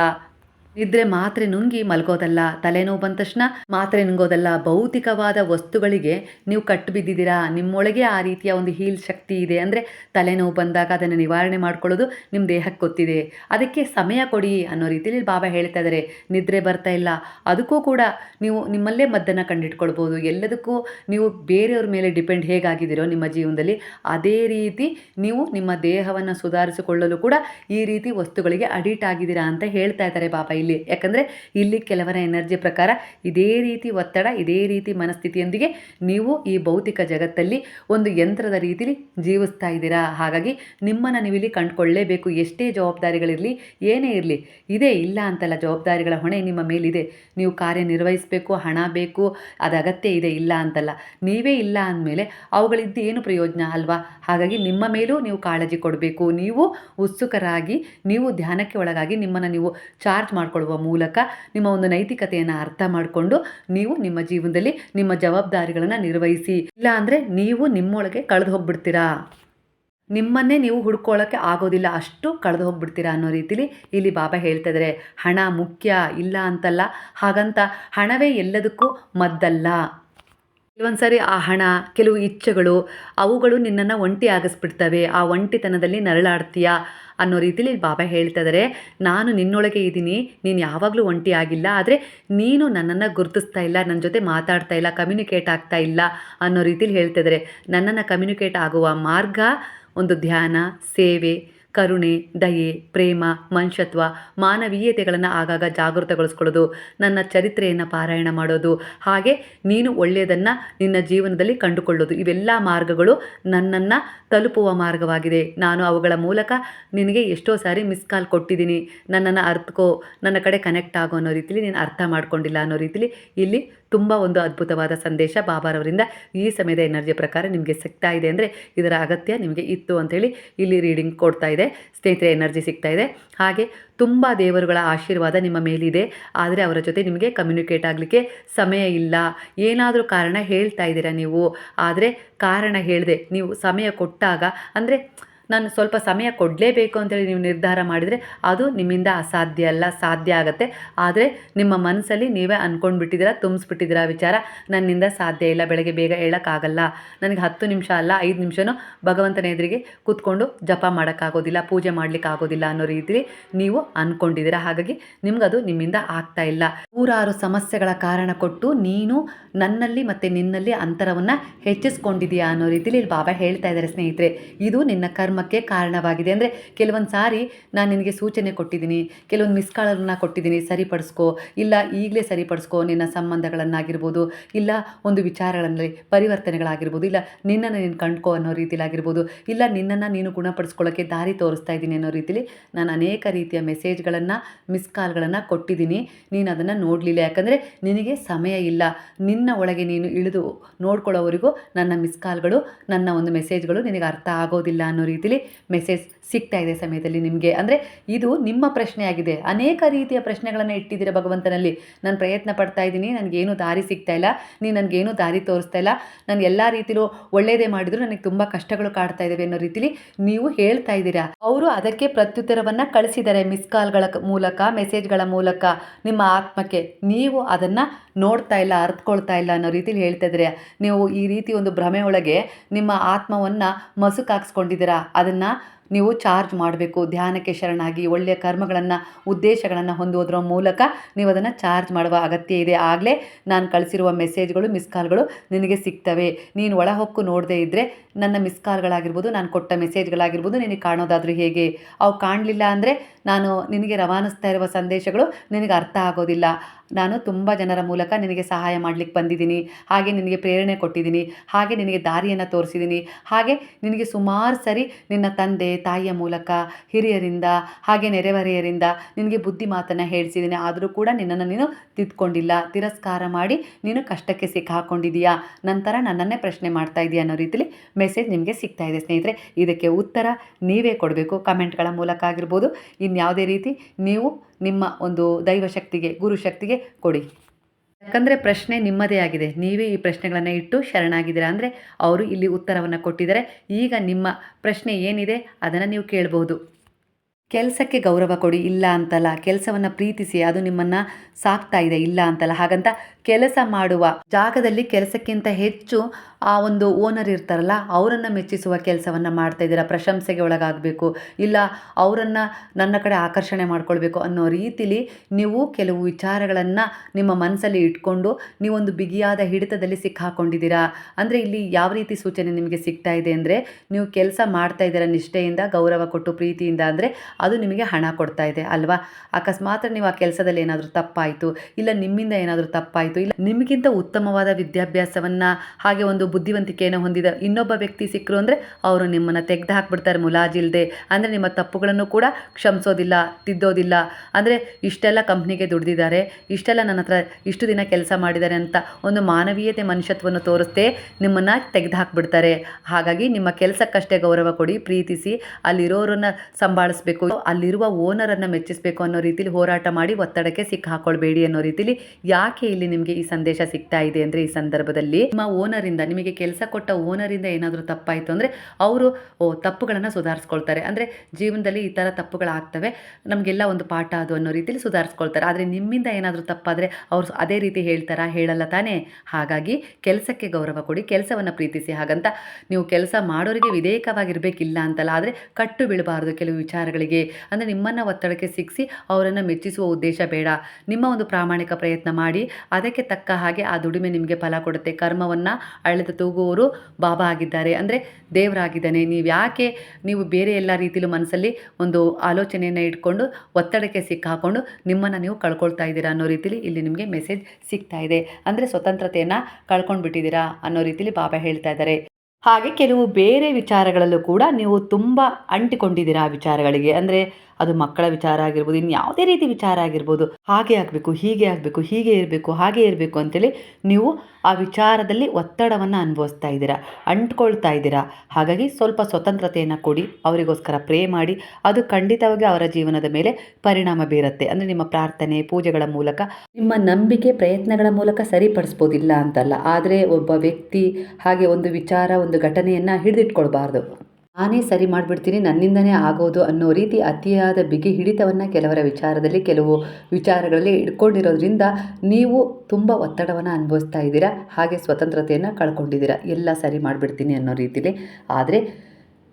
ನಿದ್ರೆ ಮಾತ್ರೆ ನುಂಗಿ ಮಲ್ಗೋದಲ್ಲ, ತಲೆನೋವು ಬಂದ ತಕ್ಷಣ ಮಾತ್ರೆ ನುಂಗೋದಲ್ಲ, ಭೌತಿಕವಾದ ವಸ್ತುಗಳಿಗೆ ನೀವು ಕಟ್ಟು ಬಿದ್ದಿದ್ದೀರಾ ನಿಮ್ಮೊಳಗೆ ಆ ರೀತಿಯ ಒಂದು ಹೀಲ್ ಶಕ್ತಿ ಇದೆ ಅಂದರೆ ತಲೆನೋವು ಬಂದಾಗ ಅದನ್ನು ನಿವಾರಣೆ ಮಾಡ್ಕೊಳ್ಳೋದು ನಿಮ್ಮ ದೇಹಕ್ಕೆ ಗೊತ್ತಿದೆ. ಅದಕ್ಕೆ ಸಮಯ ಕೊಡಿ ಅನ್ನೋ ರೀತಿಯಲ್ಲಿ ಬಾಬಾ ಹೇಳ್ತಾ ಇದ್ದಾರೆ. ನಿದ್ರೆ ಬರ್ತಾ ಇಲ್ಲ. ಅದಕ್ಕೂ ಕೂಡ ನೀವು ನಿಮ್ಮಲ್ಲೇ ಮದ್ದನ್ನು ಕಂಡಿಟ್ಕೊಳ್ಬೋದು. ಎಲ್ಲದಕ್ಕೂ ನೀವು ಬೇರೆಯವ್ರ ಮೇಲೆ ಡಿಪೆಂಡ್ ಹೇಗಾಗಿದ್ದೀರೋ ನಿಮ್ಮ ಜೀವನದಲ್ಲಿ ಅದೇ ರೀತಿ ನೀವು ನಿಮ್ಮ ದೇಹವನ್ನು ಸುಧಾರಿಸಿಕೊಳ್ಳಲು ಕೂಡ ಈ ರೀತಿ ವಸ್ತುಗಳಿಗೆ ಅಡಿಟ್ ಆಗಿದ್ದೀರಾ ಅಂತ ಹೇಳ್ತಾ ಇದ್ದಾರೆ ಬಾಬಾ. ಇಲ್ಲಿ. ಯಾಕಂದರೆ ಇಲ್ಲಿ ಕೆಲವರ ಎನರ್ಜಿ ಪ್ರಕಾರ ಇದೇ ರೀತಿ ಒತ್ತಡ, ಇದೇ ರೀತಿ ಮನಸ್ಥಿತಿಯೊಂದಿಗೆ ನೀವು ಈ ಭೌತಿಕ ಜಗತ್ತಲ್ಲಿ ಒಂದು ಯಂತ್ರದ ರೀತಿಲಿ ಜೀವಿಸ್ತಾ ಇದ್ದೀರಾ? ಹಾಗಾಗಿ ನಿಮ್ಮನ್ನು ನೀವು ಇಲ್ಲಿ ಕಂಡುಕೊಳ್ಳೇಬೇಕು. ಎಷ್ಟೇ ಜವಾಬ್ದಾರಿಗಳಿರಲಿ, ಏನೇ ಇರಲಿ, ಇದೇ ಇಲ್ಲ ಅಂತಲ್ಲ. ಜವಾಬ್ದಾರಿಗಳ ಹೊಣೆ ನಿಮ್ಮ ಮೇಲಿದೆ. ನೀವು ಕಾರ್ಯನಿರ್ವಹಿಸಬೇಕು, ಹಣ ಬೇಕು, ಅದು ಅಗತ್ಯ ಇದೆ, ಇಲ್ಲ ಅಂತಲ್ಲ. ನೀವೇ ಇಲ್ಲ ಅಂದಮೇಲೆ ಅವುಗಳಿದ್ದು ಏನು ಪ್ರಯೋಜನ ಅಲ್ವಾ? ಹಾಗಾಗಿ ನಿಮ್ಮ ಮೇಲೂ ನೀವು ಕಾಳಜಿ ಕೊಡಬೇಕು. ನೀವು ಉತ್ಸುಕರಾಗಿ, ನೀವು ಧ್ಯಾನಕ್ಕೆ ಒಳಗಾಗಿ ನಿಮ್ಮನ್ನು ನೀವು ಚಾರ್ಜ್ ಮಾಡಿಕೊಳ್ಳುವ ಮೂಲಕ ನಿಮ್ಮ ಒಂದು ನೈತಿಕತೆಯನ್ನು ಅರ್ಥ ಮಾಡಿಕೊಂಡು ನೀವು ನಿಮ್ಮ ಜೀವನದಲ್ಲಿ ನಿಮ್ಮ ಜವಾಬ್ದಾರಿಗಳನ್ನು ನಿರ್ವಹಿಸಿ. ಇಲ್ಲ ಅಂದರೆ ನೀವು ನಿಮ್ಮೊಳಗೆ ಕಳೆದು ಹೋಗ್ಬಿಡ್ತೀರಾ? ನಿಮ್ಮನ್ನೇ ನೀವು ಹುಡ್ಕೊಳ್ಳೋಕ್ಕೆ ಆಗೋದಿಲ್ಲ, ಅಷ್ಟು ಕಳೆದು ಹೋಗ್ಬಿಡ್ತೀರಾ ಅನ್ನೋ ರೀತಿಲಿ ಇಲ್ಲಿ ಬಾಬಾ ಹೇಳ್ತಾ ಇದ್ದಾರೆ ಹಣ ಮುಖ್ಯ, ಇಲ್ಲ ಅಂತಲ್ಲ, ಹಾಗಂತ ಹಣವೇ ಎಲ್ಲದಕ್ಕೂ ಮದ್ದಲ್ಲ. ಕೆಲವೊಂದು ಸಾರಿ ಆ ಹಣ, ಕೆಲವು ಇಚ್ಛೆಗಳು, ಅವುಗಳು ನಿನ್ನನ್ನು ಒಂಟಿ ಆಗಿಸ್ಬಿಡ್ತವೆ ಆ ಒಂಟಿತನದಲ್ಲಿ ನರಳಾಡ್ತೀಯ? ಅನ್ನೋ ರೀತಿಲಿ ಬಾಬಾ ಹೇಳ್ತಾ ಇದ್ದಾರೆ ನಾನು ನಿನ್ನೊಳಗೆ ಇದ್ದೀನಿ, ನೀನು ಯಾವಾಗಲೂ ಒಂಟಿ ಆಗಿಲ್ಲ, ಆದರೆ ನೀನು ನನ್ನನ್ನು ಗುರುತಿಸ್ತಾ ಇಲ್ಲ ನನ್ನ ಜೊತೆ ಮಾತಾಡ್ತಾ ಇಲ್ಲ ಕಮ್ಯುನಿಕೇಟ್ ಆಗ್ತಾ ಇಲ್ಲ ಅನ್ನೋ ರೀತಿಲಿ ಹೇಳ್ತಾ ಇದ್ದಾರೆ ನನ್ನನ್ನು ಕಮ್ಯುನಿಕೇಟ್ ಆಗುವ ಮಾರ್ಗ ಒಂದು ಧ್ಯಾನ, ಸೇವೆ ಕರುಣೆ, ದಯೆ, ಪ್ರೇಮ, ಮನುಷ್ಯತ್ವ, ಮಾನವೀಯತೆಗಳನ್ನು ಆಗಾಗ ಜಾಗೃತಗೊಳಿಸ್ಕೊಳ್ಳೋದು, ನನ್ನ ಚರಿತ್ರೆಯನ್ನು ಪಾರಾಯಣ ಮಾಡೋದು, ಹಾಗೆ ನೀನು ಒಳ್ಳೆಯದನ್ನು ನಿನ್ನ ಜೀವನದಲ್ಲಿ ಕಂಡುಕೊಳ್ಳೋದು. ಇವೆಲ್ಲ ಮಾರ್ಗಗಳು ನನ್ನನ್ನು ತಲುಪುವ ಮಾರ್ಗವಾಗಿದೆ. ನಾನು ಅವುಗಳ ಮೂಲಕ ನಿನಗೆ ಎಷ್ಟೋ ಸಾರಿ ಮಿಸ್ ಕಾಲ್ ಕೊಟ್ಟಿದ್ದೀನಿ. ನನ್ನನ್ನು ಅರ್ಥಕೋ ನನ್ನ ಕಡೆ ಕನೆಕ್ಟ್ ಆಗೋ ಅನ್ನೋ ರೀತಿಲಿ ನೀನು ಅರ್ಥ ಮಾಡ್ಕೊಂಡಿಲ್ಲ ಅನ್ನೋ ರೀತಿಲಿ ಇಲ್ಲಿ ತುಂಬ ಒಂದು ಅದ್ಭುತವಾದ ಸಂದೇಶ ಬಾಬಾರವರಿಂದ ಈ ಸಮಯದ ಎನರ್ಜಿ ಪ್ರಕಾರ ನಿಮಗೆ ಸಿಗ್ತಾ ಇದೆ ಅಂದರೆ ಇದರ ಅಗತ್ಯ ನಿಮಗೆ ಇತ್ತು ಅಂಥೇಳಿ ಇಲ್ಲಿ ರೀಡಿಂಗ್ ಕೊಡ್ತಾ ಇದೆ. ಸ್ನೇಹಿತರೆ, ಎನರ್ಜಿ ಸಿಗ್ತಾ ಇದೆ. ಹಾಗೆ ತುಂಬ ದೇವರುಗಳ ಆಶೀರ್ವಾದ ನಿಮ್ಮ ಮೇಲಿದೆ. ಆದರೆ ಅವರ ಜೊತೆ ನಿಮಗೆ ಕಮ್ಯುನಿಕೇಟ್ ಆಗಲಿಕ್ಕೆ ಸಮಯ ಇಲ್ಲ. ಏನಾದರೂ ಕಾರಣ ಹೇಳ್ತಾ ಇದ್ದೀರಾ ನೀವು? ಆದರೆ ಕಾರಣ ಹೇಳಿದೆ, ನೀವು ಸಮಯ ಕೊಟ್ಟಾಗ ಅಂದರೆ ನಾನು ಸ್ವಲ್ಪ ಸಮಯ ಕೊಡಲೇಬೇಕು ಅಂತೇಳಿ ನೀವು ನಿರ್ಧಾರ ಮಾಡಿದರೆ ಅದು ನಿಮ್ಮಿಂದ ಅಸಾಧ್ಯ ಅಲ್ಲ, ಸಾಧ್ಯ ಆಗುತ್ತೆ. ಆದರೆ ನಿಮ್ಮ ಮನಸ್ಸಲ್ಲಿ ನೀವೇ ಅಂದ್ಕೊಂಡ್ಬಿಟ್ಟಿದ್ದೀರಾ ತುಂಬಿಸ್ಬಿಟ್ಟಿದ್ದೀರಾ ವಿಚಾರ ನನ್ನಿಂದ ಸಾಧ್ಯ ಇಲ್ಲ, ಬೆಳಗ್ಗೆ ಬೇಗ ಹೇಳೋಕ್ಕಾಗಲ್ಲ. ನನಗೆ ಹತ್ತು ನಿಮಿಷ ಅಲ್ಲ, ಐದು ನಿಮಿಷನೂ ಭಗವಂತನ ಎದುರಿಗೆ ಕೂತ್ಕೊಂಡು ಜಪ ಮಾಡೋಕ್ಕಾಗೋದಿಲ್ಲ, ಪೂಜೆ ಮಾಡಲಿಕ್ಕಾಗೋದಿಲ್ಲ ಅನ್ನೋ ರೀತಿಲಿ ನೀವು ಅಂದ್ಕೊಂಡಿದ್ದೀರಾ ಹಾಗಾಗಿ ನಿಮ್ಗದು ನಿಮ್ಮಿಂದ ಆಗ್ತಾ ಇಲ್ಲ. ನೂರಾರು ಸಮಸ್ಯೆಗಳ ಕಾರಣ ಕೊಟ್ಟು ನೀನು ನನ್ನಲ್ಲಿ ಮತ್ತು ನಿನ್ನಲ್ಲಿ ಅಂತರವನ್ನು ಹೆಚ್ಚಿಸ್ಕೊಂಡಿದೆಯಾ ಅನ್ನೋ ರೀತಿಲಿ ಇಲ್ಲಿ ಬಾಬಾ ಹೇಳ್ತಾ ಇದ್ದಾರೆ ಸ್ನೇಹಿತರೆ. ಇದು ನಿನ್ನ ಕರ್ಮಕ್ಕೆ ಕಾರಣವಾಗಿದೆ. ಅಂದರೆ ಕೆಲವೊಂದು ಸಾರಿ ನಾನು ನಿನಗೆ ಸೂಚನೆ ಕೊಟ್ಟಿದ್ದೀನಿ, ಕೆಲವೊಂದು ಮಿಸ್ ಕಾಲನ್ನು ಕೊಟ್ಟಿದ್ದೀನಿ, ಸರಿಪಡಿಸ್ಕೋ, ಇಲ್ಲ ಈಗಲೇ ಸರಿಪಡಿಸ್ಕೋ ನಿನ್ನ ಸಂಬಂಧಗಳನ್ನಾಗಿರ್ಬೋದು, ಇಲ್ಲ ಒಂದು ವಿಚಾರಗಳಲ್ಲಿ ಪರಿವರ್ತನೆಗಳಾಗಿರ್ಬೋದು, ಇಲ್ಲ ನಿನ್ನನ್ನು ನೀನು ಕಂಡ್ಕೋ ಅನ್ನೋ ರೀತಿಲಾಗಿರ್ಬೋದು, ಇಲ್ಲ ನಿನ್ನನ್ನು ನೀನು ಗುಣಪಡಿಸ್ಕೊಳ್ಳೋಕ್ಕೆ ದಾರಿ ತೋರಿಸ್ತಾ ಇದ್ದೀನಿ ಅನ್ನೋ ರೀತಿಲಿ ನಾನು ಅನೇಕ ರೀತಿಯ ಮೆಸೇಜ್ಗಳನ್ನು ಮಿಸ್ ಕಾಲ್ಗಳನ್ನು ಕೊಟ್ಟಿದ್ದೀನಿ. ನೀನು ಅದನ್ನು ನೋಡಲಿಲ್ಲ. ಯಾಕಂದರೆ ನಿನಗೆ ಸಮಯ ಇಲ್ಲ. ನಿನ್ನ ಒಳಗೆ ನೀನು ಇಳಿದು ನೋಡ್ಕೊಳ್ಳೋವರೆಗೂ ನನ್ನ ಮಿಸ್ ಕಾಲ್ಗಳು ನನ್ನ ಒಂದು ಮೆಸೇಜ್ಗಳು ನಿನಗೆ ಅರ್ಥ ಆಗೋದಿಲ್ಲ ಅನ್ನೋ ರೀತಿಲಿ ಮೆಸೇಜ್ ಸಿಗ್ತಾ ಇದೆ ಸಮಯದಲ್ಲಿ ನಿಮಗೆ. ಅಂದರೆ ಇದು ನಿಮ್ಮ ಪ್ರಶ್ನೆಯಾಗಿದೆ ಅನೇಕ ರೀತಿಯ ಪ್ರಶ್ನೆಗಳನ್ನು ಇಟ್ಟಿದ್ದೀರ ಭಗವಂತನಲ್ಲಿ. ನಾನು ಪ್ರಯತ್ನ ಪಡ್ತಾ ಇದ್ದೀನಿ ನನಗೇನು ದಾರಿ ಸಿಗ್ತಾ ಇಲ್ಲ, ನೀನು ನನಗೇನು ದಾರಿ ತೋರಿಸ್ತಾ ಇಲ್ಲ, ನಾನು ಎಲ್ಲ ರೀತಿಲೂ ಒಳ್ಳೆಯದೇ ಮಾಡಿದ್ರು ನನಗೆ ತುಂಬ ಕಷ್ಟಗಳು ಕಾಡ್ತಾ ಇದ್ದಾವೆ ಅನ್ನೋ ರೀತಿಲಿ ನೀವು ಹೇಳ್ತಾ ಇದ್ದೀರಾ. ಅವರು ಅದಕ್ಕೆ ಪ್ರತ್ಯುತ್ತರವನ್ನು ಕಳಿಸಿದ್ದಾರೆ ಮಿಸ್ ಕಾಲ್ಗಳ ಮೂಲಕ ಮೆಸೇಜ್ಗಳ ಮೂಲಕ ನಿಮ್ಮ ಆತ್ಮಕ್ಕೆ. ನೀವು ಅದನ್ನು ನೋಡ್ತಾ ಇಲ್ಲ ಅರ್ಥಕೊಳ್ತಾ ಇಲ್ಲ ಅನ್ನೋ ರೀತಿಲಿ ಹೇಳ್ತಾ ಇದ್ರೆ, ನೀವು ಈ ರೀತಿ ಒಂದು ಭ್ರಮೆ ಒಳಗೆ ನಿಮ್ಮ ಆತ್ಮವನ್ನು ಮಸುಕಾಕ್ಸ್ಕೊಂಡಿದ್ದೀರಾ? ಅದನ್ನು ನೀವು ಚಾರ್ಜ್ ಮಾಡಬೇಕು, ಧ್ಯಾನಕ್ಕೆ ಶರಣಾಗಿ, ಒಳ್ಳೆಯ ಕರ್ಮಗಳನ್ನು, ಉದ್ದೇಶಗಳನ್ನು ಹೊಂದುವುದರ ಮೂಲಕ ನೀವು ಅದನ್ನು ಚಾರ್ಜ್ ಮಾಡುವ ಅಗತ್ಯ ಇದೆ. ಆಗಲೇ ನಾನು ಕಳಿಸಿರುವ ಮೆಸೇಜ್ಗಳು, ಮಿಸ್ ಕಾಲ್ಗಳು ನಿನಗೆ ಸಿಗ್ತವೆ. ನೀನು ಒಳಹೊಕ್ಕು ನೋಡದೇ ಇದ್ದರೆ ನನ್ನ ಮಿಸ್ ಕಾಲ್ಗಳಾಗಿರ್ಬೋದು, ನಾನು ಕೊಟ್ಟ ಮೆಸೇಜ್ಗಳಾಗಿರ್ಬೋದು ನಿನಗೆ ಕಾಣೋದಾದರೂ ಹೇಗೆ? ಅವು ಕಾಣಲಿಲ್ಲ ಅಂದರೆ ನಾನು ನಿನಗೆ ರವಾನಿಸ್ತಾ ಇರುವ ಸಂದೇಶಗಳು ನಿನಗೆ ಅರ್ಥ ಆಗೋದಿಲ್ಲ. ನಾನು ತುಂಬ ಜನರ ಮೂಲಕ ನಿನಗೆ ಸಹಾಯ ಮಾಡಲಿಕ್ಕೆ ಬಂದಿದ್ದೀನಿ. ಹಾಗೆ ನಿನಗೆ ಪ್ರೇರಣೆ ಕೊಟ್ಟಿದ್ದೀನಿ. ಹಾಗೆ ನಿನಗೆ ದಾರಿಯನ್ನು ತೋರಿಸಿದ್ದೀನಿ. ಹಾಗೆ ನಿನಗೆ ಸುಮಾರು ಸರಿ ನಿನ್ನ ತಂದೆ ತಾಯಿಯ ಮೂಲಕ ಹಿರಿಯರಿಂದ ಹಾಗೆ ನೆರೆಹೊರೆಯರಿಂದ ನಿನಗೆ ಬುದ್ಧಿ ಮಾತನ್ನು ಹೇಳಿಸಿದ್ದೀನಿ. ಆದರೂ ಕೂಡ ನಿನ್ನನ್ನು ನೀನು ತಿದ್ಕೊಂಡಿಲ್ಲ. ತಿರಸ್ಕಾರ ಮಾಡಿ ನೀನು ಕಷ್ಟಕ್ಕೆ ಸಿಕ್ಕಾಕೊಂಡಿದೀಯಾ ನಂತರ ನನ್ನನ್ನೇ ಪ್ರಶ್ನೆ ಮಾಡ್ತಾ ಇದೀಯ ಅನ್ನೋ ರೀತಿಲಿ ಮೆಸೇಜ್ ನಿಮಗೆ ಸಿಗ್ತಾ ಇದೆ ಸ್ನೇಹಿತರೆ. ಇದಕ್ಕೆ ಉತ್ತರ ನೀವೇ ಕೊಡಬೇಕು. ಕಮೆಂಟ್ಗಳ ಮೂಲಕ ಆಗಿರ್ಬೋದು. ಇನ್ಯಾವುದೇ ರೀತಿ ನೀವು ನಿಮ್ಮ ಒಂದು ದೈವಶಕ್ತಿಗೆ, ಗುರುಶಕ್ತಿಗೆ ಕೊಡಿ. ಯಾಕಂದರೆ ಪ್ರಶ್ನೆ ನಿಮ್ಮದೇ ಆಗಿದೆ. ನೀವೇ ಈ ಪ್ರಶ್ನೆಗಳನ್ನು ಇಟ್ಟು ಶರಣಾಗಿದ್ದೀರಾ ಅಂದರೆ ಅವರು ಇಲ್ಲಿ ಉತ್ತರವನ್ನು ಕೊಟ್ಟಿದ್ದಾರೆ. ಈಗ ನಿಮ್ಮ ಪ್ರಶ್ನೆ ಏನಿದೆ ಅದನ್ನು ನೀವು ಕೇಳಬಹುದು ಕೆಲಸಕ್ಕೆ ಗೌರವ ಕೊಡಿ, ಇಲ್ಲ ಅಂತಲ್ಲ. ಕೆಲಸವನ್ನು ಪ್ರೀತಿಸಿ, ಅದು ನಿಮ್ಮನ್ನು ಸಾಕ್ತಾ ಇದೆ, ಇಲ್ಲ ಅಂತಲ್ಲ. ಹಾಗಂತ ಕೆಲಸ ಮಾಡುವ ಜಾಗದಲ್ಲಿ ಕೆಲಸಕ್ಕಿಂತ ಹೆಚ್ಚು ಆ ಒಂದು ಓನರ್ ಇರ್ತಾರಲ್ಲ, ಅವರನ್ನು ಮೆಚ್ಚಿಸುವ ಕೆಲಸವನ್ನು ಮಾಡ್ತಾ ಇದ್ದೀರಾ, ಪ್ರಶಂಸೆಗೆ ಒಳಗಾಗಬೇಕು, ಇಲ್ಲ ಅವರನ್ನು ನನ್ನ ಕಡೆ ಆಕರ್ಷಣೆ ಮಾಡ್ಕೊಳ್ಬೇಕು ಅನ್ನೋ ರೀತಿಲಿ ನೀವು ಕೆಲವು ವಿಚಾರಗಳನ್ನು ನಿಮ್ಮ ಮನಸ್ಸಲ್ಲಿ ಇಟ್ಕೊಂಡು ನೀವೊಂದು ಬಿಗಿಯಾದ ಹಿಡಿತದಲ್ಲಿ ಸಿಕ್ಕಾಕೊಂಡಿದ್ದೀರಾ? ಅಂದರೆ ಇಲ್ಲಿ ಯಾವ ರೀತಿ ಸೂಚನೆ ನಿಮಗೆ ಸಿಗ್ತಾ ಇದೆ ಅಂದರೆ, ನೀವು ಕೆಲಸ ಮಾಡ್ತಾ ಇದ್ದೀರಾ ನಿಷ್ಠೆಯಿಂದ, ಗೌರವ ಕೊಟ್ಟು, ಪ್ರೀತಿಯಿಂದ ಅಂದರೆ ಅದು ನಿಮಗೆ ಹಣ ಕೊಡ್ತಾ ಇದೆ ಅಲ್ವಾ? ಅಕಸ್ಮಾತ್ ನೀವು ಆ ಕೆಲಸದಲ್ಲಿ ಏನಾದರೂ ತಪ್ಪಾಯಿತು, ಇಲ್ಲ ನಿಮ್ಮಿಂದ ಏನಾದರೂ ತಪ್ಪಾಯಿತು, ಇಲ್ಲ ನಿಮಗಿಂತ ಉತ್ತಮವಾದ ವಿದ್ಯಾಭ್ಯಾಸವನ್ನು ಹಾಗೆ ಒಂದು ಬುದ್ಧಿವಂತಿಕೆಯನ್ನು ಹೊಂದಿದ ಇನ್ನೊಬ್ಬ ವ್ಯಕ್ತಿ ಸಿಕ್ಕರು ಅಂದರೆ ಅವರು ನಿಮ್ಮನ್ನು ತೆಗೆದು ಹಾಕ್ಬಿಡ್ತಾರೆ ಮುಲಾಜಿಲ್ದೆ ಅಂದರೆ ನಿಮ್ಮ ತಪ್ಪುಗಳನ್ನು ಕೂಡ ಕ್ಷಮಿಸೋದಿಲ್ಲ, ತಿದ್ದೋದಿಲ್ಲ. ಅಂದರೆ ಇಷ್ಟೆಲ್ಲ ಕಂಪ್ನಿಗೆ ದುಡ್ದಿದ್ದಾರೆ, ಇಷ್ಟೆಲ್ಲ ನನ್ನ ಹತ್ರ ಇಷ್ಟು ದಿನ ಕೆಲಸ ಮಾಡಿದ್ದಾರೆ ಅಂತ ಒಂದು ಮಾನವೀಯತೆ ಮನುಷ್ಯತ್ವವನ್ನು ತೋರಿಸ್ತೇ ನಿಮ್ಮನ್ನು ತೆಗೆದು ಹಾಕ್ಬಿಡ್ತಾರೆ. ಹಾಗಾಗಿ ನಿಮ್ಮ ಕೆಲಸಕ್ಕಷ್ಟೇ ಗೌರವ ಕೊಡಿ, ಪ್ರೀತಿಸಿ, ಅಲ್ಲಿರೋರನ್ನ ಸಂಭಾಳಿಸ್ಬೇಕು, ಅಲ್ಲಿರುವ ಓನರನ್ನು ಮೆಚ್ಚಿಸಬೇಕು ಅನ್ನೋ ರೀತಿಲಿ ಹೋರಾಟ ಮಾಡಿ ಒತ್ತಡಕ್ಕೆ ಸಿಕ್ಕ ಹಾಕೊಳ್ಬೇಡಿ ಅನ್ನೋ ರೀತಿಲಿ ಯಾಕೆ ಇಲ್ಲಿ ನಿಮಗೆ ಈ ಸಂದೇಶ ಸಿಗ್ತಾ ಇದೆ ಅಂದರೆ ಈ ಸಂದರ್ಭದಲ್ಲಿ ನಿಮ್ಮ ಓನರಿಂದ ನಿಮಗೆ ಕೆಲಸ ಕೊಟ್ಟ ಓನರಿಂದ ಏನಾದರೂ ತಪ್ಪಾಯಿತು ಅಂದರೆ ಅವರು ತಪ್ಪುಗಳನ್ನು ಸುಧಾರಿಸ್ಕೊಳ್ತಾರೆ. ಅಂದರೆ ಜೀವನದಲ್ಲಿ ಈ ಥರ ತಪ್ಪುಗಳಾಗ್ತವೆ, ನಮಗೆಲ್ಲ ಒಂದು ಪಾಠ ಅದು ಅನ್ನೋ ರೀತಿಯಲ್ಲಿ ಸುಧಾರಿಸ್ಕೊಳ್ತಾರೆ. ಆದರೆ ನಿಮ್ಮಿಂದ ಏನಾದರೂ ತಪ್ಪಾದರೆ ಅವರು ಅದೇ ರೀತಿ ಹೇಳ್ತಾರಾ? ಹೇಳಲ್ಲ ತಾನೇ? ಹಾಗಾಗಿ ಕೆಲಸಕ್ಕೆ ಗೌರವ ಕೊಡಿ, ಕೆಲಸವನ್ನು ಪ್ರೀತಿಸಿ. ಹಾಗಂತ ನೀವು ಕೆಲಸ ಮಾಡೋರಿಗೆ ವಿಧೇಯಕವಾಗಿರಬೇಕಿಲ್ಲ ಅಂತಲ್ಲ, ಆದರೆ ಕಟ್ಟು ಬೀಳಬಾರ್ದು ಕೆಲವು ವಿಚಾರಗಳಿಗೆ. ಅಂದರೆ ನಿಮ್ಮನ್ನು ಒತ್ತಡಕ್ಕೆ ಸಿಕ್ಕಿಸಿ ಅವರನ್ನು ಮೆಚ್ಚಿಸುವ ಉದ್ದೇಶ ಬೇಡ. ನಿಮ್ಮ ಒಂದು ಪ್ರಾಮಾಣಿಕ ಪ್ರಯತ್ನ ಮಾಡಿ, ಅದಕ್ಕೆ ತಕ್ಕ ಹಾಗೆ ಆ ದುಡಿಮೆ ನಿಮಗೆ ಫಲ ಕೊಡುತ್ತೆ. ಕರ್ಮವನ್ನು ಅಳೆದು ತೂಗುವವರು ಬಾಬಾ ಆಗಿದ್ದಾರೆ. ಅಂದರೆ ದೇವರಾಗಿದ್ದಾನೆ. ನೀವು ಯಾಕೆ ನೀವು ಬೇರೆ ಎಲ್ಲ ರೀತಿಯಲ್ಲೂ ಮನಸ್ಸಲ್ಲಿ ಒಂದು ಆಲೋಚನೆಯನ್ನು ಇಟ್ಕೊಂಡು ಒತ್ತಡಕ್ಕೆ ಸಿಕ್ಕಾಕೊಂಡು ನಿಮ್ಮನ್ನು ನೀವು ಕಳ್ಕೊಳ್ತಾ ಇದ್ದೀರಾ ಅನ್ನೋ ರೀತಿಲಿ ಇಲ್ಲಿ ನಿಮಗೆ ಮೆಸೇಜ್ ಸಿಗ್ತಾ ಇದೆ. ಅಂದರೆ ಸ್ವತಂತ್ರತೆಯನ್ನು ಕಳ್ಕೊಂಡು ಬಿಟ್ಟಿದ್ದೀರಾ ಅನ್ನೋ ರೀತಿಲಿ ಬಾಬಾ ಹೇಳ್ತಾ ಇದ್ದಾರೆ. ಹಾಗೆ ಕೆಲವು ಬೇರೆ ವಿಚಾರಗಳಲ್ಲೂ ಕೂಡ ನೀವು ತುಂಬ ಅಂಟಿಕೊಂಡಿದ್ದೀರಾ ಆ ವಿಚಾರಗಳಿಗೆ. ಅಂದರೆ ಅದು ಮಕ್ಕಳ ವಿಚಾರ ಆಗಿರ್ಬೋದು, ಇನ್ನು ಯಾವುದೇ ರೀತಿ ವಿಚಾರ ಆಗಿರ್ಬೋದು, ಹಾಗೆ ಆಗಬೇಕು, ಹೀಗೆ ಆಗಬೇಕು, ಹೀಗೆ ಇರಬೇಕು, ಹಾಗೆ ಇರಬೇಕು ಅಂತೇಳಿ ನೀವು ಆ ವಿಚಾರದಲ್ಲಿ ಒತ್ತಡವನ್ನು ಅನುಭವಿಸ್ತಾ ಇದ್ದೀರಾ, ಅಂಟ್ಕೊಳ್ತಾ ಇದ್ದೀರಾ? ಹಾಗಾಗಿ ಸ್ವಲ್ಪ ಸ್ವತಂತ್ರತೆಯನ್ನು ಕೊಡಿ, ಅವರಿಗೋಸ್ಕರ ಪ್ರೇ ಮಾಡಿ, ಅದು ಖಂಡಿತವಾಗಿ ಅವರ ಜೀವನದ ಮೇಲೆ ಪರಿಣಾಮ ಬೀರುತ್ತೆ. ಅಂದರೆ ನಿಮ್ಮ ಪ್ರಾರ್ಥನೆ, ಪೂಜೆಗಳ ಮೂಲಕ, ನಿಮ್ಮ ನಂಬಿಕೆ, ಪ್ರಯತ್ನಗಳ ಮೂಲಕ ಸರಿಪಡಿಸ್ಬೋದಿಲ್ಲ ಅಂತಲ್ಲ. ಆದರೆ ಒಬ್ಬ ವ್ಯಕ್ತಿ ಹಾಗೆ ಒಂದು ವಿಚಾರ, ಒಂದು ಘಟನೆಯನ್ನು ಹಿಡಿದಿಟ್ಕೊಳ್ಬಾರ್ದು. ನಾನೇ ಸರಿ ಮಾಡಿಬಿಡ್ತೀನಿ, ನನ್ನಿಂದನೇ ಆಗೋದು ಅನ್ನೋ ರೀತಿ ಅತಿಯಾದ ಬಿಗಿ ಹಿಡಿತವನ್ನು ಕೆಲವರ ವಿಚಾರದಲ್ಲಿ, ಕೆಲವು ವಿಚಾರಗಳಲ್ಲಿ ಇಟ್ಕೊಂಡಿರೋದ್ರಿಂದ ನೀವು ತುಂಬ ಒತ್ತಡವನ್ನು ಅನುಭವಿಸ್ತಾ ಇದ್ದೀರಾ, ಹಾಗೆ ಸ್ವತಂತ್ರತೆಯನ್ನು ಕಳ್ಕೊಂಡಿದ್ದೀರಾ. ಎಲ್ಲ ಸರಿ ಮಾಡಿಬಿಡ್ತೀನಿ ಅನ್ನೋ ರೀತಿಲಿ. ಆದರೆ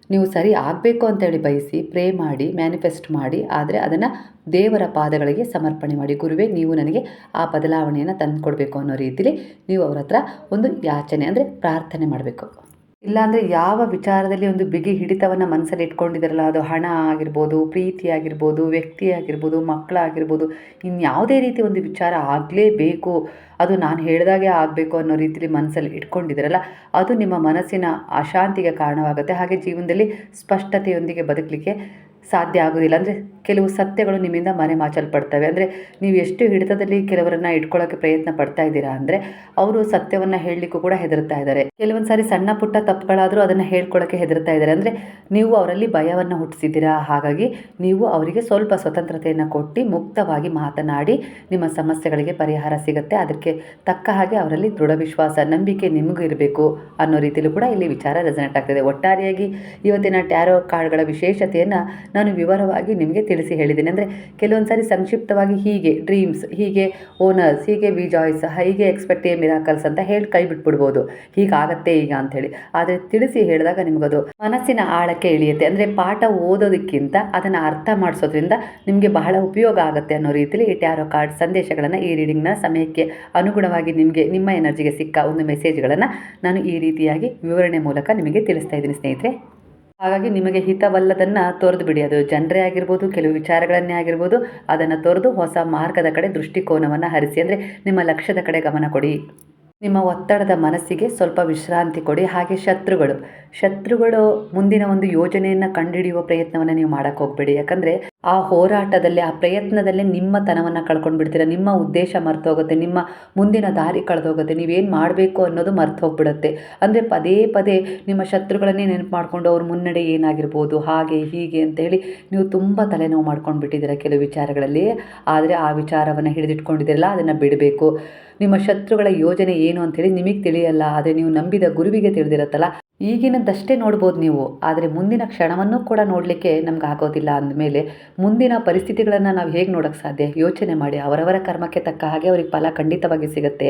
ನೀವು ಸರಿ ಆಗಬೇಕು ಅಂತೇಳಿ ಬಯಸಿ, ಪ್ರೇ ಮಾಡಿ, ಮ್ಯಾನಿಫೆಸ್ಟ್ ಮಾಡಿ, ಆದರೆ ಅದನ್ನು ದೇವರ ಪಾದಗಳಿಗೆ ಸಮರ್ಪಣೆ ಮಾಡಿ, ಗುರುವೇ, ನೀವು ನನಗೆ ಆ ಬದಲಾವಣೆಯನ್ನು ತಂದುಕೊಡ್ಬೇಕು ಅನ್ನೋ ರೀತಿಲಿ ನೀವು ಅವರ ಹತ್ರ ಒಂದು ಯಾಚನೆ, ಅಂದರೆ ಪ್ರಾರ್ಥನೆ ಮಾಡಬೇಕು. ಇಲ್ಲಾಂದರೆ ಯಾವ ವಿಚಾರದಲ್ಲಿ ಒಂದು ಬಿಗಿ ಹಿಡಿತವನ್ನು ಮನಸ್ಸಲ್ಲಿ ಇಟ್ಕೊಂಡಿದ್ದಾರಲ್ಲ ಅದು ಹಣ ಆಗಿರ್ಬೋದು, ಪ್ರೀತಿ ಆಗಿರ್ಬೋದು, ವ್ಯಕ್ತಿ ಆಗಿರ್ಬೋದು ಮಕ್ಕಳಾಗಿರ್ಬೋದು ಇನ್ಯಾವುದೇ ರೀತಿ ಒಂದು ವಿಚಾರ ಆಗಲೇಬೇಕು, ಅದು ನಾನು ಹೇಳಿದಾಗೆ ಆಗಬೇಕು ಅನ್ನೋ ರೀತಿಲಿ ಮನಸ್ಸಲ್ಲಿ ಇಟ್ಕೊಂಡಿದ್ದೀರಲ್ಲ ಅದು ನಿಮ್ಮ ಮನಸ್ಸಿನ ಅಶಾಂತಿಗೆ ಕಾರಣವಾಗುತ್ತೆ. ಹಾಗೆ ಜೀವನದಲ್ಲಿ ಸ್ಪಷ್ಟತೆಯೊಂದಿಗೆ ಬದುಕಲಿಕ್ಕೆ ಸಾಧ್ಯ ಆಗೋದಿಲ್ಲ. ಅಂದರೆ ಕೆಲವು ಸತ್ಯಗಳು ನಿಮ್ಮಿಂದ ಮರೆಮಾಚಲ್ಪಡ್ತವೆ ಅಂದರೆ ನೀವು ಎಷ್ಟು ಹಿಡಿತದಲ್ಲಿ ಕೆಲವರನ್ನ ಇಟ್ಕೊಳ್ಳೋಕ್ಕೆ ಪ್ರಯತ್ನ ಪಡ್ತಾ ಇದ್ದೀರಾ ಅಂದರೆ ಅವರು ಸತ್ಯವನ್ನು ಹೇಳಲಿಕ್ಕೂ ಕೂಡ ಹೆದರ್ತಾ ಇದ್ದಾರೆ. ಕೆಲವೊಂದು ಸಾರಿ ಸಣ್ಣ ಪುಟ್ಟ ತಪ್ಪುಗಳಾದರೂ ಅದನ್ನು ಹೇಳ್ಕೊಳ್ಳೋಕ್ಕೆ ಹೆದರ್ತಾ ಇದ್ದಾರೆ. ಅಂದರೆ ನೀವು ಅವರಲ್ಲಿ ಭಯವನ್ನು ಹುಟ್ಟಿಸಿದ್ದೀರಾ? ಹಾಗಾಗಿ ನೀವು ಅವರಿಗೆ ಸ್ವಲ್ಪ ಸ್ವತಂತ್ರತೆಯನ್ನು ಕೊಟ್ಟು ಮುಕ್ತವಾಗಿ ಮಾತನಾಡಿ ನಿಮ್ಮ ಸಮಸ್ಯೆಗಳಿಗೆ ಪರಿಹಾರ ಸಿಗುತ್ತೆ. ಅದಕ್ಕೆ ತಕ್ಕ ಹಾಗೆ ಅವರಲ್ಲಿ ದೃಢ ವಿಶ್ವಾಸ, ನಂಬಿಕೆ ನಿಮಗೂ ಇರಬೇಕು ಅನ್ನೋ ರೀತಿಯಲ್ಲೂ ಕೂಡ ಇಲ್ಲಿ ವಿಚಾರ ರೆಸನೆಟ್ ಆಗ್ತದೆ. ಒಟ್ಟಾರೆಯಾಗಿ ಇವತ್ತಿನ ಟ್ಯಾರೋ ಕಾರ್ಡ್ಗಳ ವಿಶೇಷತೆಯನ್ನು ನಾನು ವಿವರವಾಗಿ ನಿಮಗೆ ತಿಳಿಸಿ ಹೇಳಿದ್ದೀನಿ. ಅಂದರೆ ಕೆಲವೊಂದು ಸಾರಿ ಸಂಕ್ಷಿಪ್ತವಾಗಿ ಹೀಗೆ ಡ್ರೀಮ್ಸ್ ಹೀಗೆ ಓನರ್ಸ್ ಹೀಗೆ ವಿಜಾಯ್ಸ್ ಹೀಗೆ ಎಕ್ಸ್ಪೆಕ್ಟ್ ಎ ಮಿರಾಕಲ್ಸ್ ಅಂತ ಹೇಳಿ ಕೈ ಬಿಟ್ಬಿಡ್ಬೋದು. ಹೀಗಾಗತ್ತೆ ಈಗ ಅಂಥೇಳಿ ಆದರೆ ತಿಳಿಸಿ ಹೇಳಿದಾಗ ನಿಮಗದು ಮನಸ್ಸಿನ ಆಳಕ್ಕೆ ಇಳಿಯುತ್ತೆ. ಅಂದರೆ ಪಾಠ ಓದೋದಕ್ಕಿಂತ ಅದನ್ನು ಅರ್ಥ ಮಾಡಿಸೋದ್ರಿಂದ ನಿಮಗೆ ಬಹಳ ಉಪಯೋಗ ಆಗುತ್ತೆ ಅನ್ನೋ ರೀತಿಯಲ್ಲಿ ಈ ಟ್ಯಾರೋ ಕಾರ್ಡ್ ಸಂದೇಶಗಳನ್ನು ಈ ರೀಡಿಂಗ್ನ ಸಮಯಕ್ಕೆ ಅನುಗುಣವಾಗಿ ನಿಮಗೆ, ನಿಮ್ಮ ಎನರ್ಜಿಗೆ ಸಿಕ್ಕ ಒಂದು ಮೆಸೇಜ್ಗಳನ್ನು ನಾನು ಈ ರೀತಿಯಾಗಿ ವಿವರಣೆ ಮೂಲಕ ನಿಮಗೆ ತಿಳಿಸ್ತಾ ಇದ್ದೀನಿ ಸ್ನೇಹಿತರೆ. ಹಾಗಾಗಿ ನಿಮಗೆ ಹಿತವಲ್ಲದನ್ನು ತೊರೆದು ಬಿಡಿ ಅದು ಜನರೇ ಆಗಿರ್ಬೋದು, ಕೆಲವು ವಿಚಾರಗಳನ್ನೇ ಆಗಿರ್ಬೋದು, ಅದನ್ನು ತೊರೆದು ಹೊಸ ಮಾರ್ಗದ ಕಡೆ ದೃಷ್ಟಿಕೋನವನ್ನು ಹರಿಸಿ. ಅಂದರೆ ನಿಮ್ಮ ಲಕ್ಷ್ಯದ ಕಡೆ ಗಮನ ಕೊಡಿ. ನಿಮ್ಮ ಒತ್ತಡದ ಮನಸ್ಸಿಗೆ ಸ್ವಲ್ಪ ವಿಶ್ರಾಂತಿ ಕೊಡಿ. ಹಾಗೆ ಶತ್ರುಗಳು. ಶತ್ರುಗಳು ಮುಂದಿನ ಒಂದು ಯೋಜನೆಯನ್ನು ಕಂಡುಹಿಡಿಯುವ ಪ್ರಯತ್ನವನ್ನು ನೀವು ಮಾಡೋಕ್ಕೆ ಹೋಗಬೇಡಿ. ಯಾಕಂದರೆ ಆ ಹೋರಾಟದಲ್ಲಿ, ಆ ಪ್ರಯತ್ನದಲ್ಲೇ ನಿಮ್ಮ ತನವನ್ನು ಕಳ್ಕೊಂಡು ಬಿಡ್ತೀರ. ನಿಮ್ಮ ಉದ್ದೇಶ ಮರ್ತು ಹೋಗುತ್ತೆ. ನಿಮ್ಮ ಮುಂದಿನ ದಾರಿ ಕಳೆದೋಗುತ್ತೆ ನೀವೇನು ಮಾಡಬೇಕು ಅನ್ನೋದು ಮರ್ತು ಹೋಗ್ಬಿಡುತ್ತೆ. ಅಂದರೆ ಪದೇ ಪದೇ ನಿಮ್ಮ ಶತ್ರುಗಳನ್ನೇ ನೆನಪು ಮಾಡಿಕೊಂಡು ಅವ್ರ ಮುನ್ನಡೆ ಏನಾಗಿರ್ಬೋದು, ಹಾಗೆ ಹೀಗೆ ಅಂತೇಳಿ ನೀವು ತುಂಬ ತಲೆನೋವು ಮಾಡ್ಕೊಂಡು ಬಿಟ್ಟಿದ್ದೀರ ಕೆಲವು ವಿಚಾರಗಳಲ್ಲಿ. ಆದರೆ ಆ ವಿಚಾರವನ್ನು ಹಿಡಿದಿಟ್ಕೊಂಡಿದ್ದೀರಲ್ಲ, ಅದನ್ನು ಬಿಡಬೇಕು. ನಿಮ್ಮ ಶತ್ರುಗಳ ಯೋಜನೆ ಏನು ಅಂಥೇಳಿ ನಿಮಗೆ ತಿಳಿಯಲ್ಲ ಆದರೆ ನೀವು ನಂಬಿದ ಗುರುವಿಗೆ ತಿಳಿದಿರತ್ತಲ್ಲ ಈಗಿನದ್ದಷ್ಟೇ ನೋಡ್ಬೋದು ನೀವು, ಆದರೆ ಮುಂದಿನ ಕ್ಷಣವನ್ನು ಕೂಡ ನೋಡಲಿಕ್ಕೆ ನಮ್ಗೆ ಆಗೋದಿಲ್ಲ ಅಂದಮೇಲೆ ಮುಂದಿನ ಪರಿಸ್ಥಿತಿಗಳನ್ನು ನಾವು ಹೇಗೆ ನೋಡೋಕ್ಕೆ ಸಾಧ್ಯ? ಯೋಚನೆ ಮಾಡಿ, ಅವರವರ ಕರ್ಮಕ್ಕೆ ತಕ್ಕ ಹಾಗೆ ಅವ್ರಿಗೆ ಫಲ ಖಂಡಿತವಾಗಿ ಸಿಗುತ್ತೆ.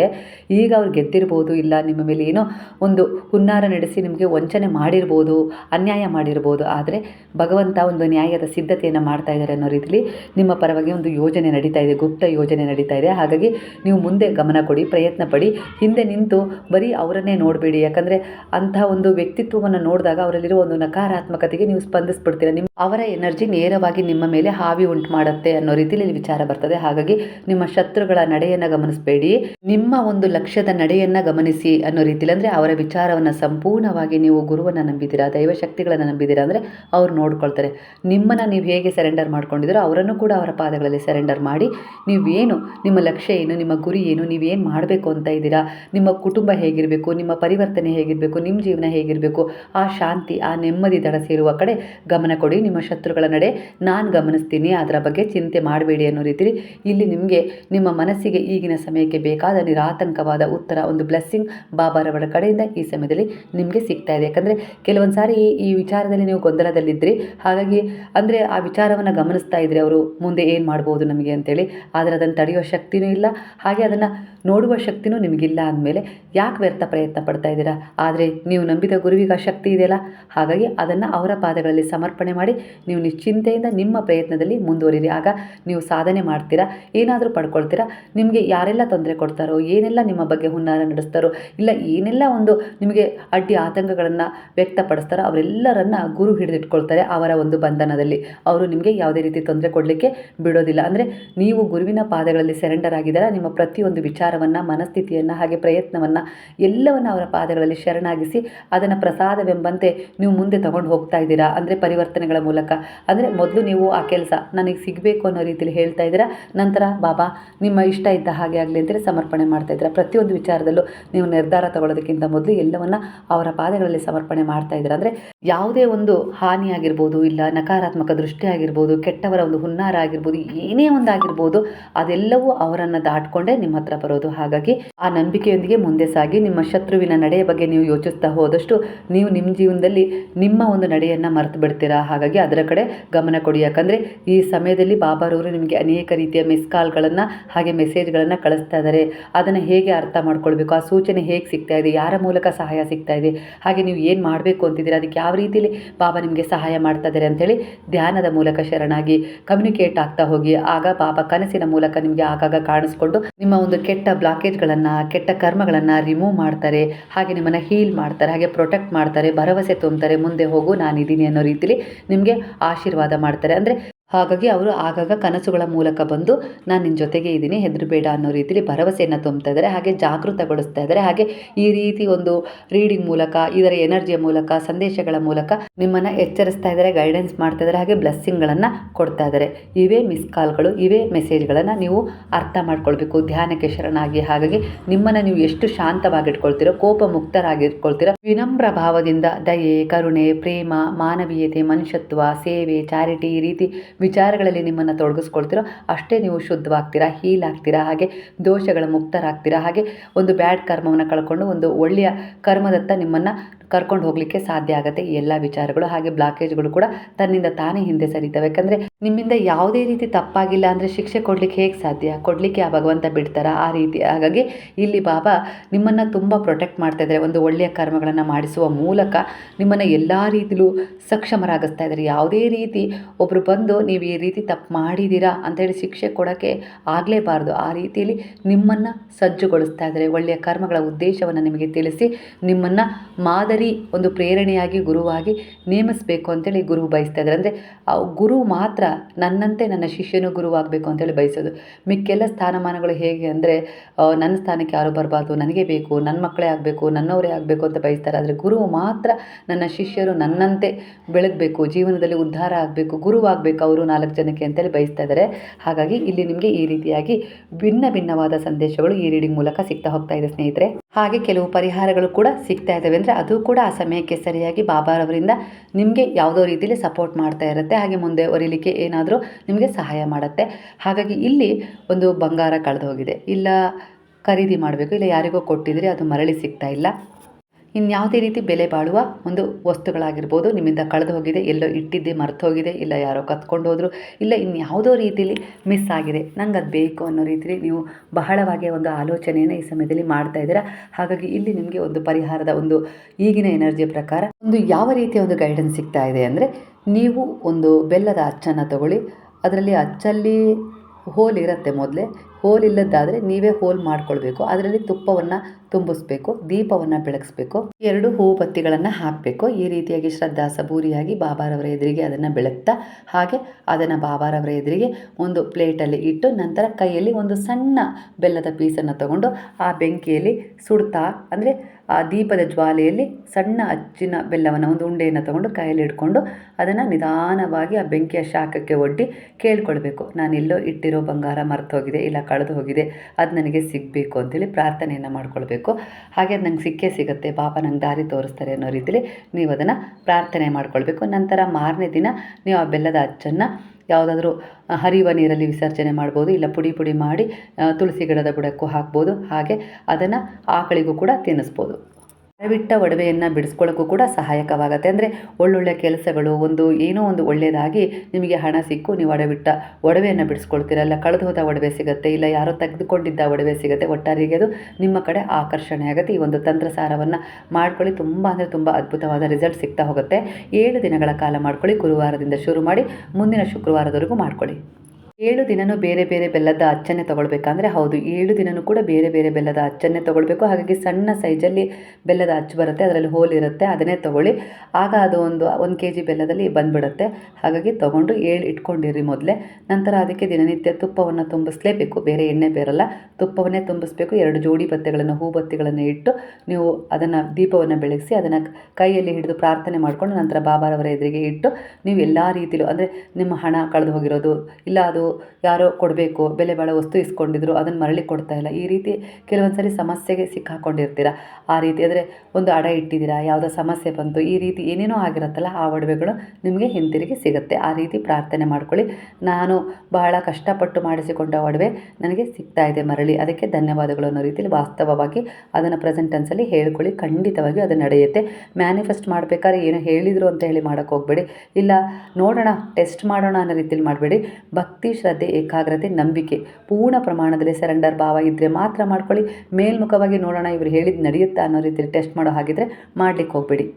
ಈಗ ಅವ್ರು ಗೆದ್ದಿರ್ಬೋದು, ಇಲ್ಲ ನಿಮ್ಮ ಮೇಲೆ ಏನೋ ಒಂದು ಹುನ್ನಾರ ನಡೆಸಿ ನಿಮಗೆ ವಂಚನೆ ಮಾಡಿರ್ಬೋದು, ಅನ್ಯಾಯ ಮಾಡಿರ್ಬೋದು, ಆದರೆ ಭಗವಂತ ಒಂದು ನ್ಯಾಯದ ಸಿದ್ಧತೆಯನ್ನು ಮಾಡ್ತಾ ಇದ್ದಾರೆ ಅನ್ನೋ ರೀತಿಲಿ ನಿಮ್ಮ ಪರವಾಗಿ ಒಂದು ಯೋಜನೆ ನಡೀತಾ ಇದೆ, ಗುಪ್ತ ಯೋಜನೆ ನಡೀತಾ ಇದೆ. ಹಾಗಾಗಿ ನೀವು ಮುಂದೆ ಗಮನ ಕೊಡಿ, ಪ್ರಯತ್ನ ಪಡಿ, ಹಿಂದೆ ನಿಂತು ಬರೀ ಅವರನ್ನೇ ನೋಡಬೇಡಿ. ಯಾಕಂದರೆ ಅಂಥ ಒಂದು ವ್ಯಕ್ತಿತ್ವವನ್ನು ನೋಡಿದಾಗ ಅವರಲ್ಲಿರುವ ಒಂದು ನಕಾರಾತ್ಮಕತೆಗೆ ನೀವು ಸ್ಪಂದಿಸ್ಬಿಡ್ತೀರ. ನಿಮ್ಮ ಅವರ ಎನರ್ಜಿ ನೇರವಾಗಿ ನಿಮ್ಮ ಮೇಲೆ ಹಾವಿ ಉಂಟು ಮಾಡುತ್ತೆ ಅನ್ನೋ ರೀತಿಯಲ್ಲಿ ವಿಚಾರ ಬರ್ತದೆ. ಹಾಗಾಗಿ ನಿಮ್ಮ ಶತ್ರುಗಳ ನಡೆಯನ್ನು ಗಮನಿಸಬೇಡಿ. ನಿಮ್ಮ ಒಂದು ಲಕ್ಷ್ಯದ ನಡೆಯನ್ನು ಗಮನಿಸಿ ಅನ್ನೋ ರೀತಿಯಲ್ಲಿ ಅಂದರೆ ಅವರ ವಿಚಾರವನ್ನು ಸಂಪೂರ್ಣವಾಗಿ ನೀವು ಗುರುವನ್ನು ನಂಬಿದ್ದೀರಾ ದೈವಶಕ್ತಿಗಳನ್ನು ನಂಬಿದ್ದೀರಾ ಅಂದರೆ ಅವ್ರು ನೋಡ್ಕೊಳ್ತಾರೆ. ನಿಮ್ಮನ್ನು ನೀವು ಹೇಗೆ ಸರೆಂಡರ್ ಮಾಡ್ಕೊಂಡಿದ್ದೀರೋ ಅವರನ್ನು ಕೂಡ ಅವರ ಪಾದಗಳಲ್ಲಿ ಸರೆಂಡರ್ ಮಾಡಿ. ನೀವೇನು ನಿಮ್ಮ ಲಕ್ಷ್ಯ ಏನು, ನಿಮ್ಮ ಗುರಿ ಏನು, ನೀವೇನು ಮಾಡಬೇಕು ಅಂತ ಇದ್ದೀರಾ? ನಿಮ್ಮ ಕುಟುಂಬ ಹೇಗಿರಬೇಕು, ನಿಮ್ಮ ಪರಿವರ್ತನೆ ಹೇಗಿರಬೇಕು, ನಿಮ್ಮ ಜೀವನ ಹೇಗಿರಬೇಕು ಆ ಶಾಂತಿ, ಆ ನೆಮ್ಮದಿ ದಡ ಸೇರುವ ಕಡೆ ಗಮನ ಕೊಡಿ. ನಿಮ್ಮ ಶತ್ರುಗಳ ನಡೆ ನಾನು ಗಮನಿಸ್ತೀನಿ. ಅದರ ಬಗ್ಗೆ ಚಿಂತೆ ಮಾಡಬೇಡಿ ಅನ್ನೋ ರೀತಿಲಿ ಇಲ್ಲಿ ನಿಮಗೆ, ನಿಮ್ಮ ಮನಸ್ಸಿಗೆ ಈಗಿನ ಸಮಯಕ್ಕೆ ಬೇಕಾದ ನಿರಾತಂಕವಾದ ಉತ್ತರ, ಒಂದು ಬ್ಲೆಸ್ಸಿಂಗ್ ಬಾಬಾರವರ ಕಡೆಯಿಂದ ಈ ಸಮಯದಲ್ಲಿ ನಿಮಗೆ ಸಿಗ್ತಾ ಇದೆ. ಯಾಕಂದರೆ ಕೆಲವೊಂದು ಸಾರಿ ಈ ವಿಚಾರದಲ್ಲಿ ನೀವು ಗೊಂದಲದಲ್ಲಿದ್ದಿರಿ ಹಾಗಾಗಿ ಅಂದರೆ ಆ ವಿಚಾರವನ್ನು ಗಮನಿಸ್ತಾ ಇದ್ದರೆ ಅವರು ಮುಂದೆ ಏನು ಮಾಡ್ಬೋದು ನಮಗೆ ಅಂತೇಳಿ. ಆದರೆ ಅದನ್ನು ತಡೆಯುವ ಶಕ್ತಿನೂ ಇಲ್ಲ. ಹಾಗೆ ಅದನ್ನು ನೋಡುವ ಶಕ್ತಿನೂ ನಿಮಗಿಲ್ಲ ಅಂದಮೇಲೆ ಯಾಕೆ ವ್ಯರ್ಥ ಪ್ರಯತ್ನ ಪಡ್ತಾ ಇದ್ದೀರಾ? ಆದರೆ ನೀವು ನಂಬಿದ ಗುರುವಿಗೆ ಆ ಶಕ್ತಿ ಇದೆಯಲ್ಲ? ಹಾಗಾಗಿ ಅದನ್ನು ಅವರ ಪಾದಗಳಲ್ಲಿ ಸಮರ್ಪಣೆ ಮಾಡಿ ನೀವು ನಿಶ್ಚಿಂತೆಯಿಂದ ನಿಮ್ಮ ಪ್ರಯತ್ನದಲ್ಲಿ ಮುಂದುವರಿರಿ. ಆಗ ನೀವು ಸಾಧನೆ ಮಾಡ್ತೀರಾ? ಏನಾದರೂ ಪಡ್ಕೊಳ್ತೀರಾ? ನಿಮಗೆ ಯಾರೆಲ್ಲ ತೊಂದರೆ ಕೊಡ್ತಾರೋ, ಏನೆಲ್ಲ ನಿಮ್ಮ ಬಗ್ಗೆ ಹುನ್ನಾರ ನಡೆಸ್ತಾರೋ, ಇಲ್ಲ ಏನೆಲ್ಲ ಒಂದು ನಿಮಗೆ ಅಡ್ಡಿ ಆತಂಕಗಳನ್ನು ವ್ಯಕ್ತಪಡಿಸ್ತಾರೋ ಅವರೆಲ್ಲರನ್ನ ಗುರು ಹಿಡಿದಿಟ್ಕೊಳ್ತಾರೆ ಅವರ ಒಂದು ಬಂಧನದಲ್ಲಿ. ಅವರು ನಿಮಗೆ ಯಾವುದೇ ರೀತಿ ತೊಂದರೆ ಕೊಡಲಿಕ್ಕೆ ಬಿಡೋದಿಲ್ಲ. ಅಂದರೆ ನೀವು ಗುರುವಿನ ಪಾದಗಳಲ್ಲಿ ಸೆರೆಂಡರ್ ಆಗಿದ್ದಾರ ನಿಮ್ಮ ಪ್ರತಿಯೊಂದು ವಿಚಾರವನ್ನು, ಮನಸ್ಥಿತಿಯನ್ನು ಹಾಗೆ ಪ್ರಯತ್ನವನ್ನು ಎಲ್ಲವನ್ನು ಅವರ ಪಾದಗಳಲ್ಲಿ ಶರಣಾಗಿಸಿ ಅದನ್ನು ಪ್ರಸಾದವೆಂಬಂತೆ ನೀವು ಮುಂದೆ ತಗೊಂಡು ಹೋಗ್ತಾ ಇದ್ದೀರಾ? ಅಂದರೆ ಪರಿವರ್ತನೆಗಳ ಮೂಲಕ. ಅಂದರೆ ಮೊದಲು ನೀವು ಆ ಕೆಲಸ ನನಗೆ ಸಿಗಬೇಕು ಅನ್ನೋ ರೀತಿಯಲ್ಲಿ ಹೇಳ್ತಾ ಇದ್ದೀರಾ? ನಂತರ ಬಾಬಾ, ನಿಮ್ಮ ಇಷ್ಟ ಇದ್ದ ಹಾಗೆ ಆಗಲಿ ಅಂತೇಳಿ ಸಮರ್ಪಣೆ ಮಾಡ್ತಾ ಇದ್ದೀರಾ? ಪ್ರತಿಯೊಂದು ವಿಚಾರದಲ್ಲೂ ನೀವು ನಿರ್ಧಾರ ತಗೊಳ್ಳೋದಕ್ಕಿಂತ ಮೊದಲು ಎಲ್ಲವನ್ನು ಅವರ ಪಾದಗಳಲ್ಲಿ ಸಮರ್ಪಣೆ ಮಾಡ್ತಾ ಇದ್ದೀರಾ? ಅಂದರೆ ಯಾವುದೇ ಒಂದು ಹಾನಿಯಾಗಿರ್ಬೋದು ಇಲ್ಲ ನಕಾರಾತ್ಮಕ ದೃಷ್ಟಿ ಆಗಿರ್ಬೋದು, ಕೆಟ್ಟವರ ಒಂದು ಹುನ್ನಾರ ಆಗಿರ್ಬೋದು, ಏನೇ ಒಂದು ಆಗಿರ್ಬೋದು, ಅದೆಲ್ಲವೂ ಅವರನ್ನು ದಾಟ್ಕೊಂಡೇ ನಿಮ್ಮ ಹತ್ರ ಬರೋದು. ಹಾಗಾಗಿ ಆ ನಂಬಿಕೆಯೊಂದಿಗೆ ಮುಂದೆ ಸಾಗಿ, ನಿಮ್ಮ ಶತ್ರುವಿನ ನಡೆಯ ಬಗ್ಗೆ ನೀವು ಯೋಚಿಸ್ತಾ ಹೋದಷ್ಟು ನೀವು ನಿಮ್ಮ ಜೀವನದಲ್ಲಿ ನಿಮ್ಮ ಒಂದು ನಡೆಯನ್ನು ಮರೆತು ಬಿಡ್ತೀರಾ? ಹಾಗಾಗಿ ಅದರ ಕಡೆ ಗಮನ ಕೊಡಿ. ಯಾಕಂದರೆ ಈ ಸಮಯದಲ್ಲಿ ಬಾಬಾರವರು ನಿಮಗೆ ಅನೇಕ ರೀತಿಯ ಮಿಸ್ ಕಾಲ್ಗಳನ್ನು ಹಾಗೆ ಮೆಸೇಜ್ಗಳನ್ನು ಕಳಿಸ್ತಾ ಇದ್ದಾರೆ ಅದನ್ನು ಹೇಗೆ ಅರ್ಥ ಮಾಡ್ಕೊಳ್ಬೇಕು? ಆ ಸೂಚನೆ ಹೇಗೆ ಸಿಗ್ತಾ ಇದೆ? ಯಾರ ಮೂಲಕ ಸಹಾಯ ಸಿಗ್ತಾ ಇದೆ? ಹಾಗೆ ನೀವು ಏನು ಮಾಡಬೇಕು ಅಂತಿದ್ದೀರಾ? ಅದಕ್ಕೆ ಯಾವ ರೀತಿಯಲ್ಲಿ ಬಾಬಾ ನಿಮಗೆ ಸಹಾಯ ಮಾಡ್ತಾ ಇದ್ದಾರೆ ಅಂಥೇಳಿ ಧ್ಯಾನದ ಮೂಲಕ ಶರಣಾಗಿ ಕಮ್ಯುನಿಕೇಟ್ ಆಗ್ತಾ ಹೋಗಿ. ಆಗ ಬಾಬಾ ಕನಸಿನ ಮೂಲಕ ನಿಮಗೆ ಆಗಾಗ ಕಾಣಿಸ್ಕೊಂಡು ನಿಮ್ಮ ಒಂದು ಕೆಟ್ಟ ಬ್ಲಾಕೇಜ್ಗಳನ್ನು ಕೆಟ್ಟ ಕರ್ಮಗಳನ್ನು ರಿಮೂವ್ ಮಾಡ್ತಾರೆ. ಹಾಗೆ ನಿಮ್ಮನ್ನು ಹೀಲ್ ಮಾಡ್ತಾರೆ. ಹಾಗೆ ಪ್ರೊಟೆಕ್ಟ್ ಮಾಡ್ತಾರೆ ಭರವಸೆ ತುಂಬ್ತಾರೆ ಮುಂದೆ ಹೋಗು ನಾನಿದ್ದೀನಿ ಅನ್ನೋ ರೀತಿಲಿ ನಿಮಗೆ ಆಶೀರ್ವಾದ ಮಾಡ್ತಾರೆ. ಅಂದರೆ ಹಾಗಾಗಿ ಅವರು ಆಗಾಗ ಕನಸುಗಳ ಮೂಲಕ ಬಂದು, ನಾನು ನಿನ್ನ ಜೊತೆಗೆ ಇದ್ದೀನಿ, ಹೆದರಬೇಡ ಅನ್ನೋ ರೀತಿಲಿ ಭರವಸೆಯನ್ನು ತುಂಬ್ತಾ ಇದ್ದಾರೆ, ಹಾಗೆ ಜಾಗೃತಗೊಳಿಸ್ತಾ ಇದ್ದಾರೆ, ಹಾಗೆ ಈ ರೀತಿ ಒಂದು ರೀಡಿಂಗ್ ಮೂಲಕ, ಇದರ ಎನರ್ಜಿಯ ಮೂಲಕ, ಸಂದೇಶಗಳ ಮೂಲಕ ನಿಮ್ಮನ್ನು ಎಚ್ಚರಿಸ್ತಾ ಇದ್ದಾರೆ ಗೈಡೆನ್ಸ್ ಮಾಡ್ತಾ ಇದ್ದಾರೆ, ಹಾಗೆ ಬ್ಲೆಸ್ಸಿಂಗ್ಗಳನ್ನು ಕೊಡ್ತಾ ಇದ್ದಾರೆ. ಇವೇ ಮಿಸ್ ಕಾಲ್ಗಳು ಇವೇ ಮೆಸೇಜ್ಗಳನ್ನು ನೀವು ಅರ್ಥ ಮಾಡ್ಕೊಳ್ಬೇಕು, ಧ್ಯಾನಕ್ಕೆ ಶರಣಾಗಿ. ಹಾಗಾಗಿ ನಿಮ್ಮನ್ನು ನೀವು ಎಷ್ಟು ಶಾಂತವಾಗಿ ಇಟ್ಕೊಳ್ತೀರೋ ಕೋಪ ಮುಕ್ತರಾಗಿಟ್ಕೊಳ್ತೀರೋ ವಿನಮ್ರ ಭಾವದಿಂದ ದಯೆ, ಕರುಣೆ, ಪ್ರೇಮ, ಮಾನವೀಯತೆ, ಮನುಷ್ಯತ್ವ, ಸೇವೆ ಚಾರಿಟಿ ಈ ರೀತಿ ವಿಚಾರಗಳಲ್ಲಿ ನಿಮ್ಮನ್ನು ತೊಡಗಿಸ್ಕೊಳ್ತೀರೋ, ಅಷ್ಟೇ ನೀವು ಶುದ್ಧವಾಗ್ತೀರಾ ಹೀಲ್ ಆಗ್ತೀರಾ ಹಾಗೆ ದೋಷಗಳ ಮುಕ್ತರಾಗ್ತೀರಾ, ಹಾಗೆ ಒಂದು ಬ್ಯಾಡ್ ಕರ್ಮವನ್ನು ಕಳ್ಕೊಂಡು ಒಂದು ಒಳ್ಳೆಯ ಕರ್ಮದತ್ತ ನಿಮ್ಮನ್ನು ಕರ್ಕೊಂಡು ಹೋಗಲಿಕ್ಕೆ ಸಾಧ್ಯ ಆಗುತ್ತೆ. ಈ ಎಲ್ಲ ವಿಚಾರಗಳು ಹಾಗೆ ಬ್ಲಾಕೇಜ್ಗಳು ಕೂಡ ತನ್ನಿಂದ ತಾನೇ ಹಿಂದೆ ಸರಿತವೆ. ಯಾಕಂದರೆ ನಿಮ್ಮಿಂದ ಯಾವುದೇ ರೀತಿ ತಪ್ಪಾಗಿಲ್ಲ ಅಂದರೆ ಶಿಕ್ಷೆ ಕೊಡಲಿಕ್ಕೆ ಹೇಗೆ ಸಾಧ್ಯ? ಕೊಡಲಿಕ್ಕೆ ಆ ಭಗವಂತ ಬಿಡ್ತಾರ? ಆ ರೀತಿ. ಹಾಗಾಗಿ ಇಲ್ಲಿ ಬಾಬಾ ನಿಮ್ಮನ್ನು ತುಂಬ ಪ್ರೊಟೆಕ್ಟ್ ಮಾಡ್ತಾ ಇದ್ದಾರೆ ಒಂದು ಒಳ್ಳೆಯ ಕರ್ಮಗಳನ್ನು ಮಾಡಿಸುವ ಮೂಲಕ ನಿಮ್ಮನ್ನು ಎಲ್ಲ ರೀತಿಲೂ ಸಕ್ಷಮರಾಗಿಸ್ತಾ ಇದ್ದಾರೆ ಯಾವುದೇ ರೀತಿ ಒಬ್ಬರು ಬಂದು ನೀವು ಈ ರೀತಿ ತಪ್ಪು ಮಾಡಿದ್ದೀರಾ ಅಂತೇಳಿ ಶಿಕ್ಷೆ ಕೊಡೋಕ್ಕೆ ಆಗಲೇಬಾರ್ದು. ಆ ರೀತಿಯಲ್ಲಿ ನಿಮ್ಮನ್ನು ಸಜ್ಜುಗೊಳಿಸ್ತಾ ಇದ್ದಾರೆ ಒಳ್ಳೆಯ ಕರ್ಮಗಳ ಉದ್ದೇಶವನ್ನು ನಿಮಗೆ ತಿಳಿಸಿ ನಿಮ್ಮನ್ನು ಮಾದರಿ ಒಂದು ಪ್ರೇರಣೆಯಾಗಿ ಗುರುವಾಗಿ ನೇಮಿಸಬೇಕು ಅಂತೇಳಿ ಗುರು ಬಯಸ್ತಾ ಇದ್ದಾರೆ. ಅಂದರೆ ಗುರು ಮಾತ್ರ ನನ್ನಂತೆ ನನ್ನ ಶಿಷ್ಯನು ಗುರುವಾಗಬೇಕು ಅಂತೇಳಿ ಬಯಸೋದು. ಮಿಕ್ಕೆಲ್ಲ ಸ್ಥಾನಮಾನಗಳು ಹೇಗೆ ಅಂದರೆ ನನ್ನ ಸ್ಥಾನಕ್ಕೆ ಯಾರು ಬರಬಾರ್ದು, ನನಗೆ ಬೇಕು, ನನ್ನ ಮಕ್ಕಳೇ ಆಗಬೇಕು, ನನ್ನವರೇ ಆಗಬೇಕು ಅಂತ ಬಯಸ್ತಾರೆ. ಆದರೆ ಗುರು ಮಾತ್ರ ನನ್ನ ಶಿಷ್ಯರು ನನ್ನಂತೆ ಬೆಳಗಬೇಕು, ಜೀವನದಲ್ಲಿ ಉದ್ಧಾರ ಆಗಬೇಕು, ಗುರುವಾಗಬೇಕು ಅವರು ನಾಲ್ಕು ಜನಕ್ಕೆ ಅಂತೇಳಿ ಬಯಸ್ತಾ ಇದ್ದಾರೆ. ಹಾಗಾಗಿ ಇಲ್ಲಿ ನಿಮಗೆ ಈ ರೀತಿಯಾಗಿ ಭಿನ್ನ ಭಿನ್ನವಾದ ಸಂದೇಶಗಳು ಈ ರೀಡಿಂಗ್ ಮೂಲಕ ಸಿಗ್ತಾ ಹೋಗ್ತಾ ಇದೆ ಸ್ನೇಹಿತರೆ. ಹಾಗೆ ಕೆಲವು ಪರಿಹಾರಗಳು ಕೂಡ ಸಿಗ್ತಾ ಇದ್ದಾವೆ. ಅಂದರೆ ಅದು ಕೂಡ ಆ ಸಮಯಕ್ಕೆ ಸರಿಯಾಗಿ ಬಾಬಾರವರಿಂದ ನಿಮಗೆ ಯಾವುದೋ ರೀತಿಯಲ್ಲಿ ಸಪೋರ್ಟ್ ಮಾಡ್ತಾ ಇರುತ್ತೆ. ಹಾಗೆ ಮುಂದೆ ಒರಿಲಿಕ್ಕೆ ಏನಾದರೂ ನಿಮಗೆ ಸಹಾಯ ಮಾಡುತ್ತೆ. ಹಾಗಾಗಿ ಇಲ್ಲಿ ಒಂದು ಬಂಗಾರ ಕಳೆದು ಹೋಗಿದೆ ಇಲ್ಲ ಖರೀದಿ ಮಾಡಬೇಕು. ಇಲ್ಲ ಯಾರಿಗೋ ಕೊಟ್ಟಿದ್ರೆ ಅದು ಮರಳಿ ಸಿಗ್ತಾ ಇಲ್ಲ. ಇನ್ಯಾವುದೇ ರೀತಿ ಬೆಲೆ ಬಾಳುವ ಒಂದು ವಸ್ತುಗಳಾಗಿರ್ಬೋದು, ನಿಮ್ಮಿಂದ ಕಳೆದು ಹೋಗಿದೆ, ಎಲ್ಲೋ ಇಟ್ಟಿದ್ದೆ, ಮರೆತು ಹೋಗಿದೆ, ಇಲ್ಲ ಯಾರೋ ಕತ್ಕೊಂಡು ಹೋದರು, ಇಲ್ಲ ಇನ್ಯಾವುದೋ ರೀತಿಯಲ್ಲಿ ಮಿಸ್ ಆಗಿದೆ, ನಂಗೆ ಅದು ಬೇಕು ಅನ್ನೋ ರೀತಿಯಲ್ಲಿ ನೀವು ಬಹಳವಾಗಿ ಒಂದು ಆಲೋಚನೆಯನ್ನು ಈ ಸಮಯದಲ್ಲಿ ಮಾಡ್ತಾ ಇದ್ದೀರಾ. ಹಾಗಾಗಿ ಇಲ್ಲಿ ನಿಮಗೆ ಒಂದು ಪರಿಹಾರದ ಒಂದು ಈಗಿನ ಎನರ್ಜಿಯ ಪ್ರಕಾರ ಒಂದು ಯಾವ ರೀತಿಯ ಒಂದು ಗೈಡೆನ್ಸ್ ಸಿಗ್ತಾ ಇದೆ ಅಂದರೆ, ನೀವು ಒಂದು ಬೆಲ್ಲದ ಅಚ್ಚನ್ನು ತಗೊಳ್ಳಿ, ಅದರಲ್ಲಿ ಅಚ್ಚಲ್ಲಿ ಹೋಲ್ ಇರುತ್ತೆ ಮೊದಲೇ, ಹೋಲ್ ಇಲ್ಲದ್ದಾದರೆ ನೀವೇ ಹೋಲ್ ಮಾಡ್ಕೊಳ್ಬೇಕು, ಅದರಲ್ಲಿ ತುಪ್ಪವನ್ನು ತುಂಬಿಸ್ಬೇಕು, ದೀಪವನ್ನು ಬೆಳಗಿಸ್ಬೇಕು, ಎರಡು ಹೂ ಬತ್ತಿಗಳನ್ನು ಹಾಕಬೇಕು. ಈ ರೀತಿಯಾಗಿ ಶ್ರದ್ಧಾ ಸಬೂರಿಯಾಗಿ ಬಾಬಾರವರ ಎದುರಿಗೆ ಅದನ್ನು ಬೆಳಗ್ತಾ, ಹಾಗೆ ಅದನ್ನು ಬಾಬಾರವರ ಎದುರಿಗೆ ಒಂದು ಪ್ಲೇಟಲ್ಲಿ ಇಟ್ಟು, ನಂತರ ಕೈಯಲ್ಲಿ ಒಂದು ಸಣ್ಣ ಬೆಲ್ಲದ ಪೀಸನ್ನು ತಗೊಂಡು ಆ ಬೆಂಕಿಯಲ್ಲಿ ಸುಡ್ತಾ, ಅಂದರೆ ಆ ದೀಪದ ಜ್ವಾಲೆಯಲ್ಲಿ ಸಣ್ಣ ಅಚ್ಚಿನ ಬೆಲ್ಲವನ್ನು, ಒಂದು ಉಂಡೆಯನ್ನು ತಗೊಂಡು ಕೈಯಲ್ಲಿ ಇಟ್ಕೊಂಡು ಅದನ್ನು ನಿಧಾನವಾಗಿ ಆ ಬೆಂಕಿಯ ಶಾಖಕ್ಕೆ ಒಡ್ಡಿ ಕೇಳ್ಕೊಳ್ಬೇಕು. ನಾನೆಲ್ಲೋ ಇಟ್ಟಿರೋ ಬಂಗಾರ ಮರ್ತೋಗಿದೆ ಇಲ್ಲ ಕಳೆದು ಹೋಗಿದೆ, ಅದು ನನಗೆ ಸಿಗಬೇಕು ಅಂತೇಳಿ ಪ್ರಾರ್ಥನೆಯನ್ನು ಮಾಡ್ಕೊಳ್ಬೇಕು. ಹಾಗೆ ಅದು ನಂಗೆ ಸಿಕ್ಕೇ ಸಿಗುತ್ತೆ. ಬಾಬಾ ನಂಗೆ ದಾರಿ ತೋರಿಸ್ತಾರೆ ಅನ್ನೋ ರೀತಿಲಿ ನೀವು ಅದನ್ನು ಪ್ರಾರ್ಥನೆ ಮಾಡ್ಕೊಳ್ಬೇಕು. ನಂತರ ಮಾರನೇ ದಿನ ನೀವು ಆ ಬೆಲ್ಲದ ಅಚ್ಚನ್ನು ಯಾವುದಾದ್ರೂ ಹರಿಯುವ ನೀರಲ್ಲಿ ವಿಸರ್ಜನೆ ಮಾಡ್ಬೋದು, ಇಲ್ಲ ಪುಡಿ ಪುಡಿ ಮಾಡಿ ತುಳಸಿ ಗಿಡದ ಬುಡಕ್ಕೂ ಹಾಕ್ಬೋದು. ಹಾಗೆ ಅದನ್ನು ಆಕಳಿಗೂ ಕೂಡ ತಿನ್ನಿಸ್ಬೋದು. ಬಿಟ್ಟ ಒಡವೆಯನ್ನು ಬಿಡಿಸ್ಕೊಳ್ಳೋಕ್ಕೂ ಕೂಡ ಸಹಾಯಕವಾಗುತ್ತೆ. ಅಂದರೆ ಒಳ್ಳೊಳ್ಳೆ ಕೆಲಸಗಳು, ಒಂದು ಏನೋ ಒಂದು ಒಳ್ಳೆಯದಾಗಿ ನಿಮಗೆ ಹಣ ಸಿಕ್ಕು, ನೀವು ಒಡವಿಟ್ಟ ಒಡವೆಯನ್ನು ಬಿಡಿಸ್ಕೊಳ್ತೀರ. ಇಲ್ಲ ಕಳೆದು ಹೋದ ಒಡವೆ ಸಿಗುತ್ತೆ, ಇಲ್ಲ ಯಾರೋ ತೆಗೆದುಕೊಂಡಿದ್ದ ಒಡವೆ ಸಿಗುತ್ತೆ. ಒಟ್ಟಾರಿಗೆ ಅದು ನಿಮ್ಮ ಕಡೆ ಆಕರ್ಷಣೆ ಆಗುತ್ತೆ. ಈ ಒಂದು ತಂತ್ರಸಾರವನ್ನು ಮಾಡ್ಕೊಳ್ಳಿ. ತುಂಬ ಅಂದರೆ ತುಂಬ ಅದ್ಭುತವಾದ ರಿಸಲ್ಟ್ ಸಿಗ್ತಾ ಹೋಗುತ್ತೆ. ಏಳು ದಿನಗಳ ಕಾಲ ಮಾಡ್ಕೊಳ್ಳಿ. ಗುರುವಾರದಿಂದ ಶುರು ಮಾಡಿ ಮುಂದಿನ ಶುಕ್ರವಾರದವರೆಗೂ ಮಾಡ್ಕೊಳ್ಳಿ. ಏಳು ದಿನನೂ ಬೇರೆ ಬೇರೆ ಬೆಲ್ಲದ ಅಚ್ಚನ್ನೇ ತೊಗೊಳ್ಬೇಕಂದ್ರೆ ಹೌದು, ಏಳು ದಿನನೂ ಕೂಡ ಬೇರೆ ಬೇರೆ ಬೆಲ್ಲದ ಅಚ್ಚನ್ನೇ ತೊಗೊಳ್ಬೇಕು. ಹಾಗಾಗಿ ಸಣ್ಣ ಸೈಜಲ್ಲಿ ಬೆಲ್ಲದ ಅಚ್ಚು ಬರುತ್ತೆ, ಅದರಲ್ಲಿ ಹೋಲ್ ಇರುತ್ತೆ, ಅದನ್ನೇ ತೊಗೊಳ್ಳಿ. ಆಗ ಅದು ಒಂದು ಒಂದು ಕೆ ಜಿ ಬೆಲ್ಲದಲ್ಲಿ ಬಂದುಬಿಡುತ್ತೆ. ಹಾಗಾಗಿ ತೊಗೊಂಡು ಏಳು ಇಟ್ಕೊಂಡಿರಿ ಮೊದಲೇ. ನಂತರ ಅದಕ್ಕೆ ದಿನನಿತ್ಯ ತುಪ್ಪವನ್ನು ತುಂಬಿಸಲೇಬೇಕು. ಬೇರೆ ಎಣ್ಣೆ ಬೇರಲ್ಲ, ತುಪ್ಪವನ್ನೇ ತುಂಬಿಸ್ಬೇಕು. ಎರಡು ಜೋಡಿ ಬತ್ತೆಗಳನ್ನು, ಹೂ ಬತ್ತಿಗಳನ್ನು ಇಟ್ಟು ನೀವು ಅದನ್ನು ದೀಪವನ್ನು ಬೆಳಗಿಸಿ ಅದನ್ನು ಕೈಯಲ್ಲಿ ಹಿಡಿದು ಪ್ರಾರ್ಥನೆ ಮಾಡಿಕೊಂಡು ನಂತರ ಬಾಬಾರವರ ಎದುರಿಗೆ ಇಟ್ಟು ನೀವು ಎಲ್ಲ ರೀತಿಯಲ್ಲೂ ಅಂದರೆ ನಿಮ್ಮ ಹಣ ಕಳೆದು ಹೋಗಿರೋದು, ಇಲ್ಲ ಅದು ಯಾರೋ ಕೊಡಬೇಕು, ಬೆಲೆ ಬಾಳ ವಸ್ತು ಇಸ್ಕೊಂಡಿದ್ರು, ಅದನ್ನು ಮರಳಿ ಕೊಡ್ತಾ ಇಲ್ಲ. ಈ ರೀತಿ ಕೆಲವೊಂದು ಸರಿ ಸಮಸ್ಯೆಗೆ ಸಿಕ್ಕಾಕೊಂಡಿರ್ತೀರ. ಆ ರೀತಿ ಅಂದರೆ ಒಂದು ಅಡ ಇಟ್ಟಿದ್ದೀರಾ, ಯಾವುದೋ ಸಮಸ್ಯೆ ಬಂತು, ಈ ರೀತಿ ಏನೇನೋ ಆಗಿರುತ್ತಲ್ಲ, ಆ ಒಡವೆಗಳು ನಿಮಗೆ ಹಿಂತಿರುಗಿ ಸಿಗುತ್ತೆ. ಆ ರೀತಿ ಪ್ರಾರ್ಥನೆ ಮಾಡ್ಕೊಳ್ಳಿ. ನಾನು ಬಹಳ ಕಷ್ಟಪಟ್ಟು ಮಾಡಿಸಿಕೊಂಡ ಒಡವೆ ನನಗೆ ಸಿಗ್ತಾ ಇದೆ ಮರಳಿ. ಅದಕ್ಕೆ ಧನ್ಯವಾದಗಳು ಅನ್ನೋ ರೀತಿಯಲ್ಲಿ ವಾಸ್ತವವಾಗಿ ಅದನ್ನು ಪ್ರೆಸೆಂಟ್ ಟೆನ್ಸಲ್ಲಿ ಹೇಳ್ಕೊಳ್ಳಿ. ಖಂಡಿತವಾಗಿ ಅದು ನಡೆಯುತ್ತೆ. ಮ್ಯಾನಿಫೆಸ್ಟ್ ಮಾಡಬೇಕಾದ್ರೆ ಏನೋ ಹೇಳಿದರು ಅಂತ ಹೇಳಿ ಮಾಡೋಕ್ಕೆ ಹೋಗಬೇಡಿ. ಇಲ್ಲ, ನೋಡೋಣ ಟೆಸ್ಟ್ ಮಾಡೋಣ ಅನ್ನೋ ರೀತಿಯಲ್ಲಿ ಮಾಡಬೇಡಿ. ಭಕ್ತಿ ಶ್ರದ್ಧೆ, ಏಕಾಗ್ರತೆ, ನಂಬಿಕೆ, ಪೂರ್ಣ ಪ್ರಮಾಣದಲ್ಲಿ ಸರೆಂಡರ್ ಭಾವ ಇದ್ದರೆ ಮಾತ್ರ ಮಾಡ್ಕೊಳ್ಳಿ. ಮೇಲ್ಮುಖವಾಗಿ ನೋಡೋಣ, ಇವರು ಹೇಳಿದ್ದು ನಡೆಯುತ್ತಾ ಅನ್ನೋ ರೀತಿಯಲ್ಲಿ ಟೆಸ್ಟ್ ಮಾಡೋ ಹಾಗಿದ್ರೆ ಮಾಡಲಿಕ್ಕೆ ಹೋಗಬೇಡಿ.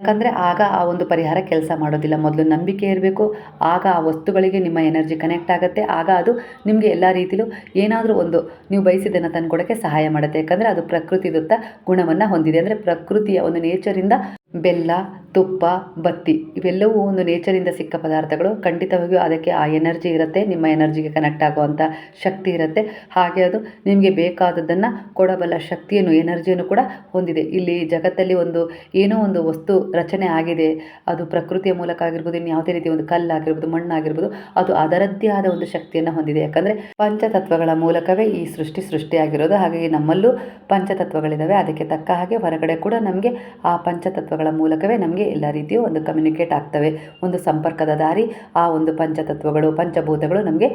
ಯಾಕಂದರೆ ಆಗ ಆ ಒಂದು ಪರಿಹಾರ ಕೆಲಸ ಮಾಡೋದಿಲ್ಲ. ಮೊದಲು ನಂಬಿಕೆ ಇರಬೇಕು, ಆಗ ಆ ವಸ್ತುಗಳಿಗೆ ನಿಮ್ಮ ಎನರ್ಜಿ ಕನೆಕ್ಟ್ ಆಗುತ್ತೆ, ಆಗ ಅದು ನಿಮಗೆ ಎಲ್ಲ ರೀತಿಲೂ ಏನಾದರೂ ಒಂದು ನೀವು ಬಯಸಿದ್ದನ್ನು ತಂದುಕೊಡೋಕ್ಕೆ ಸಹಾಯ ಮಾಡುತ್ತೆ. ಯಾಕಂದರೆ ಅದು ಪ್ರಕೃತಿದತ್ತ ಗುಣವನ್ನು ಹೊಂದಿದೆ. ಅಂದರೆ ಪ್ರಕೃತಿಯ ಒಂದು ನೇಚರಿಂದ ಬೆಲ್ಲ ತುಪ್ಪ, ಬತ್ತಿ ಇವೆಲ್ಲವೂ ಒಂದು ನೇಚರಿಂದ ಸಿಕ್ಕ ಪದಾರ್ಥಗಳು. ಖಂಡಿತವಾಗಿಯೂ ಅದಕ್ಕೆ ಆ ಎನರ್ಜಿ ಇರುತ್ತೆ, ನಿಮ್ಮ ಎನರ್ಜಿಗೆ ಕನೆಕ್ಟ್ ಆಗುವಂಥ ಶಕ್ತಿ ಇರುತ್ತೆ. ಹಾಗೆ ಅದು ನಿಮಗೆ ಬೇಕಾದದ್ದನ್ನು ಕೊಡಬಲ್ಲ ಶಕ್ತಿಯನ್ನು ಎನರ್ಜಿಯನ್ನು ಕೂಡ ಹೊಂದಿದೆ. ಇಲ್ಲಿ ಜಗತ್ತಲ್ಲಿ ಒಂದು ಏನೋ ಒಂದು ವಸ್ತು ರಚನೆ ಆಗಿದೆ. ಅದು ಪ್ರಕೃತಿಯ ಮೂಲಕ ಆಗಿರ್ಬೋದು, ಇನ್ನು ಯಾವುದೇ ರೀತಿ ಒಂದು ಕಲ್ಲಾಗಿರ್ಬೋದು ಮಣ್ಣಾಗಿರ್ಬೋದು ಅದು ಅದರದ್ದೇ ಆದ ಒಂದು ಶಕ್ತಿಯನ್ನು ಹೊಂದಿದೆ. ಯಾಕಂದರೆ ಪಂಚತತ್ವಗಳ ಮೂಲಕವೇ ಈ ಸೃಷ್ಟಿ ಸೃಷ್ಟಿಯಾಗಿರೋದು. ಹಾಗಾಗಿ ನಮ್ಮಲ್ಲೂ ಪಂಚತತ್ವಗಳಿದ್ದಾವೆ ಅದಕ್ಕೆ ತಕ್ಕ ಹಾಗೆ ಹೊರಗಡೆ ಕೂಡ ನಮಗೆ ಆ ಪಂಚತತ್ವಗಳ ಮೂಲಕವೇ ನಮಗೆ ಎಲ್ಲ ರೀತಿಯೂ ಒಂದು ಕಮ್ಯುನಿಕೇಟ್ ಆಗ್ತವೆ. ಒಂದು ಸಂಪರ್ಕದ ದಾರಿ, ಆ ಒಂದು ಪಂಚತತ್ವಗಳು, ಪಂಚಭೂತಗಳು ನಮಗೆ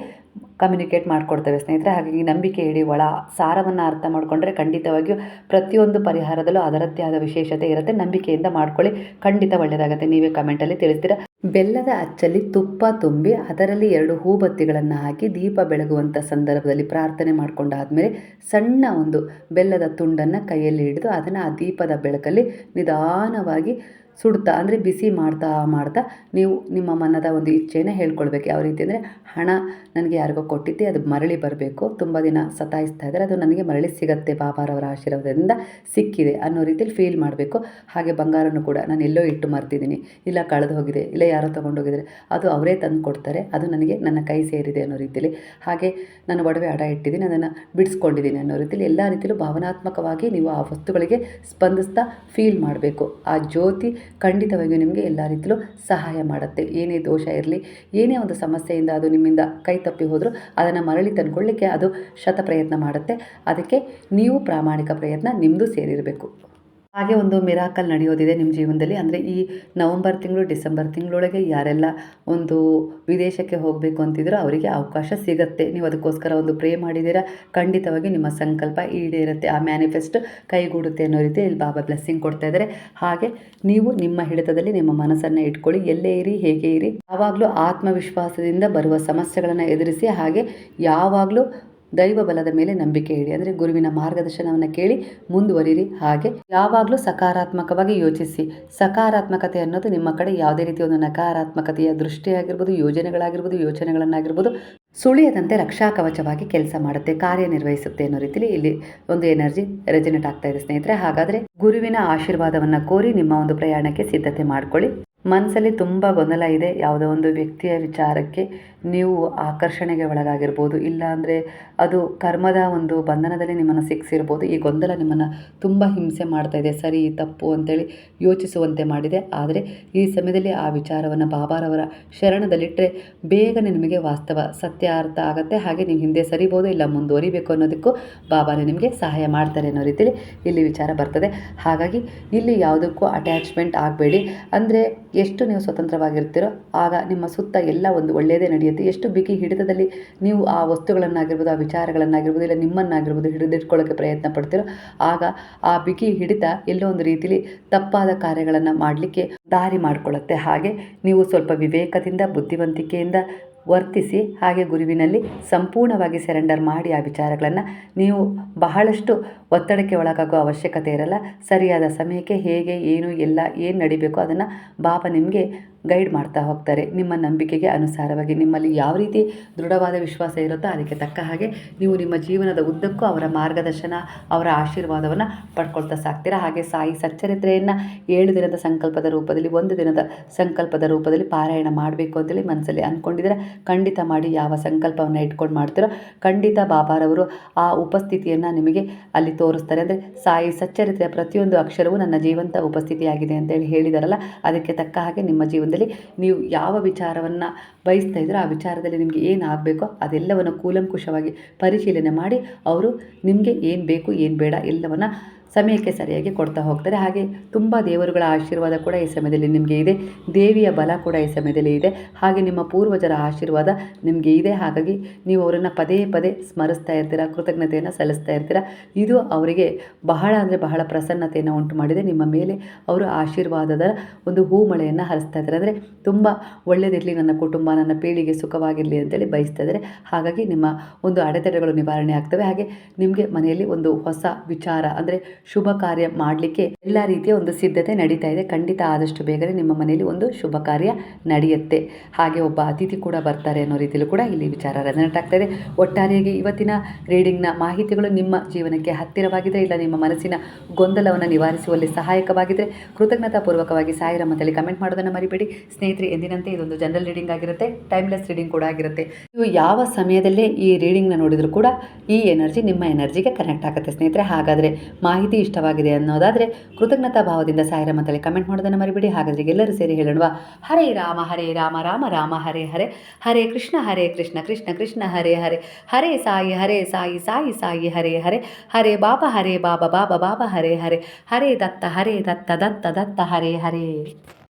ಕಮ್ಯುನಿಕೇಟ್ ಮಾಡಿಕೊಡ್ತವೆ ಸ್ನೇಹಿತರೆ. ಹಾಗಾಗಿ ನಂಬಿಕೆ ಇಡಿ, ಒಳ ಸಾರವನ್ನು ಅರ್ಥ ಮಾಡಿಕೊಂಡ್ರೆ ಖಂಡಿತವಾಗಿಯೂ ಪ್ರತಿಯೊಂದು ಪರಿಹಾರದಲ್ಲೂ ಅದರದ್ದೇ ಆದ ವಿಶೇಷತೆ ಇರುತ್ತೆ. ನಂಬಿಕೆಯಿಂದ ಮಾಡ್ಕೊಳ್ಳಿ. ಖಂಡಿತ ಒಳ್ಳೆಯದಾಗುತ್ತೆ ನೀವೇ ಕಮೆಂಟಲ್ಲಿ ತಿಳಿಸ್ತೀರಾ? ಬೆಲ್ಲದ ಅಚ್ಚಲ್ಲಿ ತುಪ್ಪ ತುಂಬಿ, ಅದರಲ್ಲಿ ಎರಡು ಹೂಬತ್ತಿಗಳನ್ನು ಹಾಕಿ ದೀಪ ಬೆಳಗುವಂಥ ಸಂದರ್ಭದಲ್ಲಿ ಪ್ರಾರ್ಥನೆ ಮಾಡಿಕೊಂಡಾದ್ಮೇಲೆ ಸಣ್ಣ ಒಂದು ಬೆಲ್ಲದ ತುಂಡನ್ನು ಕೈಯಲ್ಲಿ ಹಿಡಿದು ಅದನ್ನು ಆ ದೀಪದ ಬೆಳಕಲ್ಲಿ ನಿಧಾನವಾಗಿ ಸುಡ್ತಾ, ಅಂದರೆ ಬಿಸಿ ಮಾಡ್ತಾ ಮಾಡ್ತಾ ನೀವು ನಿಮ್ಮ ಮನದ ಒಂದು ಇಚ್ಛೆಯನ್ನು ಹೇಳ್ಕೊಳ್ಬೇಕು. ಯಾವ ರೀತಿ ಅಂದರೆ ಹಣ ನನಗೆ ಯಾರಿಗೋ ಕೊಟ್ಟಿದ್ದೆ, ಅದು ಮರಳಿ ಬರಬೇಕು. ತುಂಬ ದಿನ ಸತಾಯಿಸ್ತಾ ಇದ್ದಾರೆ, ಅದು ನನಗೆ ಮರಳಿ ಸಿಗತ್ತೆ. ಬಾಬಾರವರ ಆಶೀರ್ವಾದದಿಂದ ಸಿಕ್ಕಿದೆ ಅನ್ನೋ ರೀತಿಯಲ್ಲಿ ಫೀಲ್ ಮಾಡಬೇಕು. ಹಾಗೆ ಬಂಗಾರನೂ ಕೂಡ ನಾನು ಎಲ್ಲೋ ಇಟ್ಟು ಮರ್ತಿದ್ದೀನಿ ಇಲ್ಲ ಕಳೆದು ಹೋಗಿದೆ, ಇಲ್ಲ ಯಾರೋ ತೊಗೊಂಡೋಗಿದ್ದಾರೆ ಅದು ಅವರೇ ತಂದು ಕೊಡ್ತಾರೆ, ಅದು ನನಗೆ ನನ್ನ ಕೈ ಸೇರಿದೆ ಅನ್ನೋ ರೀತಿಯಲ್ಲಿ ಹಾಗೆ ನಾನು ಒಡವೆ ಅಡ ಇಟ್ಟಿದ್ದೀನಿ, ಅದನ್ನು ಬಿಡಿಸ್ಕೊಂಡಿದ್ದೀನಿ ಅನ್ನೋ ರೀತಿಯಲ್ಲಿ ಎಲ್ಲ ರೀತಿಯಲ್ಲೂ ಭಾವನಾತ್ಮಕವಾಗಿ ನೀವು ಆ ವಸ್ತುಗಳಿಗೆ ಸ್ಪಂದಿಸ್ತಾ ಫೀಲ್ ಮಾಡಬೇಕು. ಆ ಜ್ಯೋತಿ ಖಂಡಿತವಾಗಿಯೂ ನಿಮಗೆ ಎಲ್ಲ ರೀತಿಯಲ್ಲೂ ಸಹಾಯ ಮಾಡುತ್ತೆ. ಏನೇ ದೋಷ ಇರಲಿ, ಏನೇ ಒಂದು ಸಮಸ್ಯೆಯಿಂದ ಅದು ನಿಮ್ಮಿಂದ ಕೈ ತಪ್ಪಿ ಹೋದರೂ ಅದನ್ನು ಮರಳಿ ತಂದುಕೊಳ್ಳಿಕ್ಕೆ ಅದು ಶತ ಪ್ರಯತ್ನ ಮಾಡುತ್ತೆ. ಅದಕ್ಕೆ ನೀವು ಪ್ರಾಮಾಣಿಕ ಪ್ರಯತ್ನ ನಿಮ್ಮದು ಸೇರಿರಬೇಕು. ಹಾಗೆ ಒಂದು ಮಿರಾಕಲ್ ನಡೆಯೋದಿದೆ ನಿಮ್ಮ ಜೀವನದಲ್ಲಿ. ಅಂದರೆ ಈ ನವಂಬರ್ ತಿಂಗಳು, ಡಿಸೆಂಬರ್ ತಿಂಗಳೊಳಗೆ ಯಾರೆಲ್ಲ ಒಂದು ವಿದೇಶಕ್ಕೆ ಹೋಗಬೇಕು ಅಂತಿದ್ರೋ ಅವರಿಗೆ ಅವಕಾಶ ಸಿಗುತ್ತೆ. ನೀವು ಅದಕ್ಕೋಸ್ಕರ ಒಂದು ಪ್ರೇ ಮಾಡಿದ್ದೀರಾ? ಖಂಡಿತವಾಗಿ ನಿಮ್ಮ ಸಂಕಲ್ಪ ಈಡೇರುತ್ತೆ. ಆ ಮ್ಯಾನಿಫೆಸ್ಟ್ ಕೈಗೂಡುತ್ತೆ ಅನ್ನೋ ರೀತಿ ಇಲ್ಲಿ ಬಾಬಾ ಬ್ಲೆಸ್ಸಿಂಗ್ ಕೊಡ್ತಾ ಇದ್ದಾರೆ. ಹಾಗೆ ನೀವು ನಿಮ್ಮ ಹಿಡಿತದಲ್ಲಿ ನಿಮ್ಮ ಮನಸ್ಸನ್ನು ಇಟ್ಕೊಳ್ಳಿ. ಎಲ್ಲೇ ಇರಿ, ಹೇಗೆ ಇರಿ, ಯಾವಾಗಲೂ ಆತ್ಮವಿಶ್ವಾಸದಿಂದ ಬರುವ ಸಮಸ್ಯೆಗಳನ್ನು ಎದುರಿಸಿ, ಹಾಗೆ ಯಾವಾಗಲೂ ದೈವ ಬಲದ ಮೇಲೆ ನಂಬಿಕೆ ಇಡಿ. ಅಂದರೆ ಗುರುವಿನ ಮಾರ್ಗದರ್ಶನವನ್ನು ಕೇಳಿ ಮುಂದುವರಿರಿ. ಹಾಗೆ ಯಾವಾಗಲೂ ಸಕಾರಾತ್ಮಕವಾಗಿ ಯೋಚಿಸಿ. ಸಕಾರಾತ್ಮಕತೆ ಅನ್ನೋದು ನಿಮ್ಮ ಕಡೆ ಯಾವುದೇ ರೀತಿಯ ಒಂದು ನಕಾರಾತ್ಮಕತೆಯ ದೃಷ್ಟಿಯಾಗಿರ್ಬೋದು, ಯೋಜನೆಗಳಾಗಿರ್ಬೋದು, ಯೋಚನೆಗಳನ್ನಾಗಿರ್ಬೋದು, ಸುಳಿಯದಂತೆ ರಕ್ಷಾ ಕವಚವಾಗಿ ಕೆಲಸ ಮಾಡುತ್ತೆ, ಕಾರ್ಯನಿರ್ವಹಿಸುತ್ತೆ ಅನ್ನೋ ರೀತಿಯಲ್ಲಿ ಇಲ್ಲಿ ಒಂದು ಎನರ್ಜಿ ರೆಜಿನೇಟ್ ಆಗ್ತಾ ಇದೆ ಸ್ನೇಹಿತರೆ. ಹಾಗಾದರೆ ಗುರುವಿನ ಆಶೀರ್ವಾದವನ್ನು ಕೋರಿ ನಿಮ್ಮ ಒಂದು ಪ್ರಯಾಣಕ್ಕೆ ಸಿದ್ಧತೆ ಮಾಡಿಕೊಳ್ಳಿ. ಮನಸ್ಸಲ್ಲಿ ತುಂಬ ಗೊಂದಲ ಇದೆ. ಯಾವುದೋ ಒಂದು ವ್ಯಕ್ತಿಯ ವಿಚಾರಕ್ಕೆ ನೀವು ಆಕರ್ಷಣೆಗೆ ಒಳಗಾಗಿರ್ಬೋದು ಇಲ್ಲ ಅದು ಕರ್ಮದ ಒಂದು ಬಂಧನದಲ್ಲಿ ನಿಮ್ಮನ್ನು ಸಿಕ್ಕಿಸಿರ್ಬೋದು ಈ ಗೊಂದಲ ನಿಮ್ಮನ್ನು ತುಂಬ ಹಿಂಸೆ ಮಾಡ್ತಾ ಇದೆ. ಸರಿ, ತಪ್ಪು ಅಂತೇಳಿ ಯೋಚಿಸುವಂತೆ ಮಾಡಿದೆ. ಆದರೆ ಈ ಸಮಯದಲ್ಲಿ ಆ ವಿಚಾರವನ್ನು ಬಾಬಾರವರ ಶರಣದಲ್ಲಿಟ್ಟರೆ ಬೇಗನೆ ನಿಮಗೆ ವಾಸ್ತವ ಸತ್ಯ ಅರ್ಥ ಆಗುತ್ತೆ. ಹಾಗೆ ನೀವು ಹಿಂದೆ ಸರಿಬೋದು, ಇಲ್ಲ ಮುಂದುವರಿಬೇಕು ಅನ್ನೋದಕ್ಕೂ ಬಾಬಾನೇ ನಿಮಗೆ ಸಹಾಯ ಮಾಡ್ತಾರೆ ಅನ್ನೋ ರೀತಿಯಲ್ಲಿ ಇಲ್ಲಿ ವಿಚಾರ ಬರ್ತದೆ. ಹಾಗಾಗಿ ಇಲ್ಲಿ ಯಾವುದಕ್ಕೂ ಅಟ್ಯಾಚ್ಮೆಂಟ್ ಆಗಬೇಡಿ. ಅಂದರೆ ಎಷ್ಟು ನೀವು ಸ್ವತಂತ್ರವಾಗಿರ್ತೀರೋ, ಆಗ ನಿಮ್ಮ ಸುತ್ತ ಎಲ್ಲ ಒಂದು ಒಳ್ಳೆಯದೇ ನಡೆಯುತ್ತೆ. ಎಷ್ಟು ಬಿಗಿ ಹಿಡಿತದಲ್ಲಿ ನೀವು ಆ ವಸ್ತುಗಳನ್ನಾಗಿರ್ಬೋದು, ಆ ವಿಚಾರಗಳನ್ನಾಗಿರ್ಬೋದು, ಇಲ್ಲ ನಿಮ್ಮನ್ನಾಗಿರ್ಬೋದು ಹಿಡಿದಿಟ್ಕೊಳ್ಳೋಕ್ಕೆ ಪ್ರಯತ್ನ ಪಡ್ತಿರೋ ಆಗ ಆ ಬಿಗಿ ಹಿಡಿತ ಎಲ್ಲೋ ಒಂದು ರೀತಿಲಿ ತಪ್ಪಾದ ಕಾರ್ಯಗಳನ್ನು ಮಾಡಲಿಕ್ಕೆ ದಾರಿ ಮಾಡಿಕೊಳ್ಳುತ್ತೆ. ಹಾಗೆ ನೀವು ಸ್ವಲ್ಪ ವಿವೇಕದಿಂದ, ಬುದ್ಧಿವಂತಿಕೆಯಿಂದ ವರ್ತಿಸಿ, ಹಾಗೆ ಗುರುವಿನಲ್ಲಿ ಸಂಪೂರ್ಣವಾಗಿ ಸರೆಂಡರ್ ಮಾಡಿ ಆ ವಿಚಾರಗಳನ್ನು ನೀವು ಬಹಳಷ್ಟು ಒತ್ತಡಕ್ಕೆ ಒಳಗಾಗೋ ಅವಶ್ಯಕತೆ ಇರಲ್ಲ. ಸರಿಯಾದ ಸಮಯಕ್ಕೆ ಹೇಗೆ, ಏನು, ಎಲ್ಲ, ಏನು ನಡಿಬೇಕು ಅದನ್ನು ಬಾಬಾ ನಿಮಗೆ ಗೈಡ್ ಮಾಡ್ತಾ ಹೋಗ್ತಾರೆ. ನಿಮ್ಮ ನಂಬಿಕೆಗೆ ಅನುಸಾರವಾಗಿ ನಿಮ್ಮಲ್ಲಿ ಯಾವ ರೀತಿ ದೃಢವಾದ ವಿಶ್ವಾಸ ಇರುತ್ತೋ ಅದಕ್ಕೆ ತಕ್ಕ ಹಾಗೆ ನೀವು ನಿಮ್ಮ ಜೀವನದ ಉದ್ದಕ್ಕೂ ಅವರ ಮಾರ್ಗದರ್ಶನ, ಅವರ ಆಶೀರ್ವಾದವನ್ನು ಪಡ್ಕೊಳ್ತಾ ಸಾಕ್ತೀರಾ? ಹಾಗೆ ಸಾಯಿ ಸಚ್ಚರಿತ್ರೆಯನ್ನು ಏಳು ದಿನದ ಸಂಕಲ್ಪದ ರೂಪದಲ್ಲಿ, ಒಂದು ದಿನದ ಸಂಕಲ್ಪದ ರೂಪದಲ್ಲಿ ಪಾರಾಯಣ ಮಾಡಬೇಕು ಅಂತೇಳಿ ಮನಸ್ಸಲ್ಲಿ ಅಂದ್ಕೊಂಡಿದ್ರೆ ಖಂಡಿತ ಮಾಡಿ ಯಾವ ಸಂಕಲ್ಪವನ್ನು ಇಟ್ಕೊಂಡು ಮಾಡ್ತೀರೋ, ಖಂಡಿತ ಬಾಬಾರವರು ಆ ಉಪಸ್ಥಿತಿಯನ್ನು ನಿಮಗೆ ಅಲ್ಲಿ ತೋರಿಸ್ತಾರೆ. ಅಂದರೆ ಸಾಯಿ ಸಚ್ಚರಿತ್ರೆಯ ಪ್ರತಿಯೊಂದು ಅಕ್ಷರವೂ ನನ್ನ ಜೀವಂತ ಉಪಸ್ಥಿತಿಯಾಗಿದೆ ಅಂತೇಳಿ ಹೇಳಿದಾರಲ್ಲ, ಅದಕ್ಕೆ ತಕ್ಕ ಹಾಗೆ ನಿಮ್ಮ ಜೀವನದಲ್ಲಿ ನೀವು ಯಾವ ವಿಚಾರವನ್ನು ಬಯಸ್ತಾ ಇದ್ರೋ ಆ ವಿಚಾರದಲ್ಲಿ ನಿಮಗೆ ಏನು ಆಗಬೇಕೋ ಅದೆಲ್ಲವನ್ನು ಕೂಲಂಕುಷವಾಗಿ ಪರಿಶೀಲನೆ ಮಾಡಿ ಅವರು ನಿಮಗೆ ಏನು ಬೇಕು ಏನು ಬೇಡ ಎಲ್ಲವನ್ನು ಸಮಯಕ್ಕೆ ಸರಿಯಾಗಿ ಕೊಡ್ತಾ ಹೋಗ್ತಾರೆ. ಹಾಗೆ ತುಂಬ ದೇವರುಗಳ ಆಶೀರ್ವಾದ ಕೂಡ ಈ ಸಮಯದಲ್ಲಿ ನಿಮಗೆ ಇದೆ. ದೇವಿಯ ಬಲ ಕೂಡ ಈ ಸಮಯದಲ್ಲಿ ಇದೆ. ಹಾಗೆ ನಿಮ್ಮ ಪೂರ್ವಜರ ಆಶೀರ್ವಾದ ನಿಮಗೆ ಇದೆ. ಹಾಗಾಗಿ ನೀವು ಅವರನ್ನು ಪದೇ ಪದೇ ಸ್ಮರಿಸ್ತಾ ಇರ್ತೀರ, ಕೃತಜ್ಞತೆಯನ್ನು ಸಲ್ಲಿಸ್ತಾ ಇರ್ತೀರ. ಇದು ಅವರಿಗೆ ಬಹಳ ಅಂದರೆ ಬಹಳ ಪ್ರಸನ್ನತೆಯನ್ನು ಉಂಟು ಮಾಡಿದೆ. ನಿಮ್ಮ ಮೇಲೆ ಅವರು ಆಶೀರ್ವಾದದ ಒಂದು ಹೂಮಳೆಯನ್ನು ಹರಿಸ್ತಾ ಇದ್ದಾರೆ. ಅಂದರೆ ತುಂಬ ಒಳ್ಳೆಯದಿರಲಿ ನನ್ನ ಕುಟುಂಬ ನನ್ನ ಪೀಳಿಗೆ ಸುಖವಾಗಿರಲಿ ಅಂತೇಳಿ ಬಯಸ್ತಾ ಇದ್ದಾರೆ. ಹಾಗಾಗಿ ನಿಮ್ಮ ಒಂದು ಅಡೆತಡೆಗಳು ನಿವಾರಣೆ ಆಗ್ತವೆ. ಹಾಗೆ ನಿಮಗೆ ಮನೆಯಲ್ಲಿ ಒಂದು ಹೊಸ ವಿಚಾರ ಅಂದರೆ ಶುಭ ಕಾರ್ಯ ಮಾಡಲಿಕ್ಕೆ ಎಲ್ಲ ರೀತಿಯ ಒಂದು ಸಿದ್ಧತೆ ನಡೀತಾ ಇದೆ. ಖಂಡಿತ ಆದಷ್ಟು ಬೇಗನೆ ನಿಮ್ಮ ಮನೆಯಲ್ಲಿ ಒಂದು ಶುಭ ಕಾರ್ಯ ನಡೆಯುತ್ತೆ. ಹಾಗೆ ಒಬ್ಬ ಅತಿಥಿ ಕೂಡ ಬರ್ತಾರೆ ಅನ್ನೋ ರೀತಿಯಲ್ಲೂ ಕೂಡ ಇಲ್ಲಿ ವಿಚಾರ ರೆಸನೆಟ್ ಆಗ್ತಾ ಇದೆ. ಒಟ್ಟಾರೆಯಾಗಿ ಇವತ್ತಿನ ರೀಡಿಂಗ್ನ ಮಾಹಿತಿಗಳು ನಿಮ್ಮ ಜೀವನಕ್ಕೆ ಹತ್ತಿರವಾಗಿದ್ದರೆ ಇಲ್ಲ ನಿಮ್ಮ ಮನಸ್ಸಿನ ಗೊಂದಲವನ್ನು ನಿವಾರಿಸುವಲ್ಲಿ ಸಹಾಯಕವಾಗಿದ್ದರೆ ಕೃತಜ್ಞತಾಪೂರ್ವಕವಾಗಿ ಸಾಯಿರ ಮತ್ತಲ್ಲಿ ಕಮೆಂಟ್ ಮಾಡೋದನ್ನು ಮರಿಬೇಡಿ. ಸ್ನೇಹಿತರೆ, ಎಂದಿನಂತೆ ಇದೊಂದು ಜನರಲ್ ರೀಡಿಂಗ್ ಆಗಿರುತ್ತೆ. ಟೈಮ್ಲೆಸ್ ರೀಡಿಂಗ್ ಕೂಡ ಆಗಿರುತ್ತೆ. ನೀವು ಯಾವ ಸಮಯದಲ್ಲೇ ಈ ರೀಡಿಂಗ್ನ ನೋಡಿದರೂ ಕೂಡ ಈ ಎನರ್ಜಿ ನಿಮ್ಮ ಎನರ್ಜಿಗೆ ಕನೆಕ್ಟ್ ಆಗುತ್ತೆ ಸ್ನೇಹಿತರೆ. ಹಾಗಾದರೆ ಮಾಹಿತಿ ಇಷ್ಟವಾಗಿದೆ ಅನ್ನೋದಾದರೆ ಕೃತಜ್ಞತಾ ಭಾವದಿಂದ ಸಾಯಿರಮ್ಮ ತಲೆ ಕಮೆಂಟ್ ಮಾಡೋದನ್ನು ಮರಿಬೇಡಿ. ಹಾಗಾದರೆ ಎಲ್ಲರೂ ಸೇರಿ ಹೇಳೋಣ ಹರೇ ರಾಮ ಹರೇ ರಾಮ ರಾಮ ರಾಮ, ಹರೇ ಹರೇ. ಹರೇ ಕೃಷ್ಣ ಹರೇ ಕೃಷ್ಣ ಕೃಷ್ಣ ಕೃಷ್ಣ, ಹರೇ ಹರೇ. ಹರೇ ಸಾಯಿ ಹರೇ ಸಾಯಿ ಸಾಯಿ ಸಾಯಿ, ಹರೇ ಹರೇ. ಹರೇ ಬಾಬಾ ಹರೇ ಬಾಬಾ ಬಾಬಾ ಬಾಬಾ, ಹರೇ ಹರೇ. ಹರೇ ದತ್ತ ಹರೇ ದತ್ತ ದತ್ತ ದತ್ತ, ಹರೇ ಹರೇ.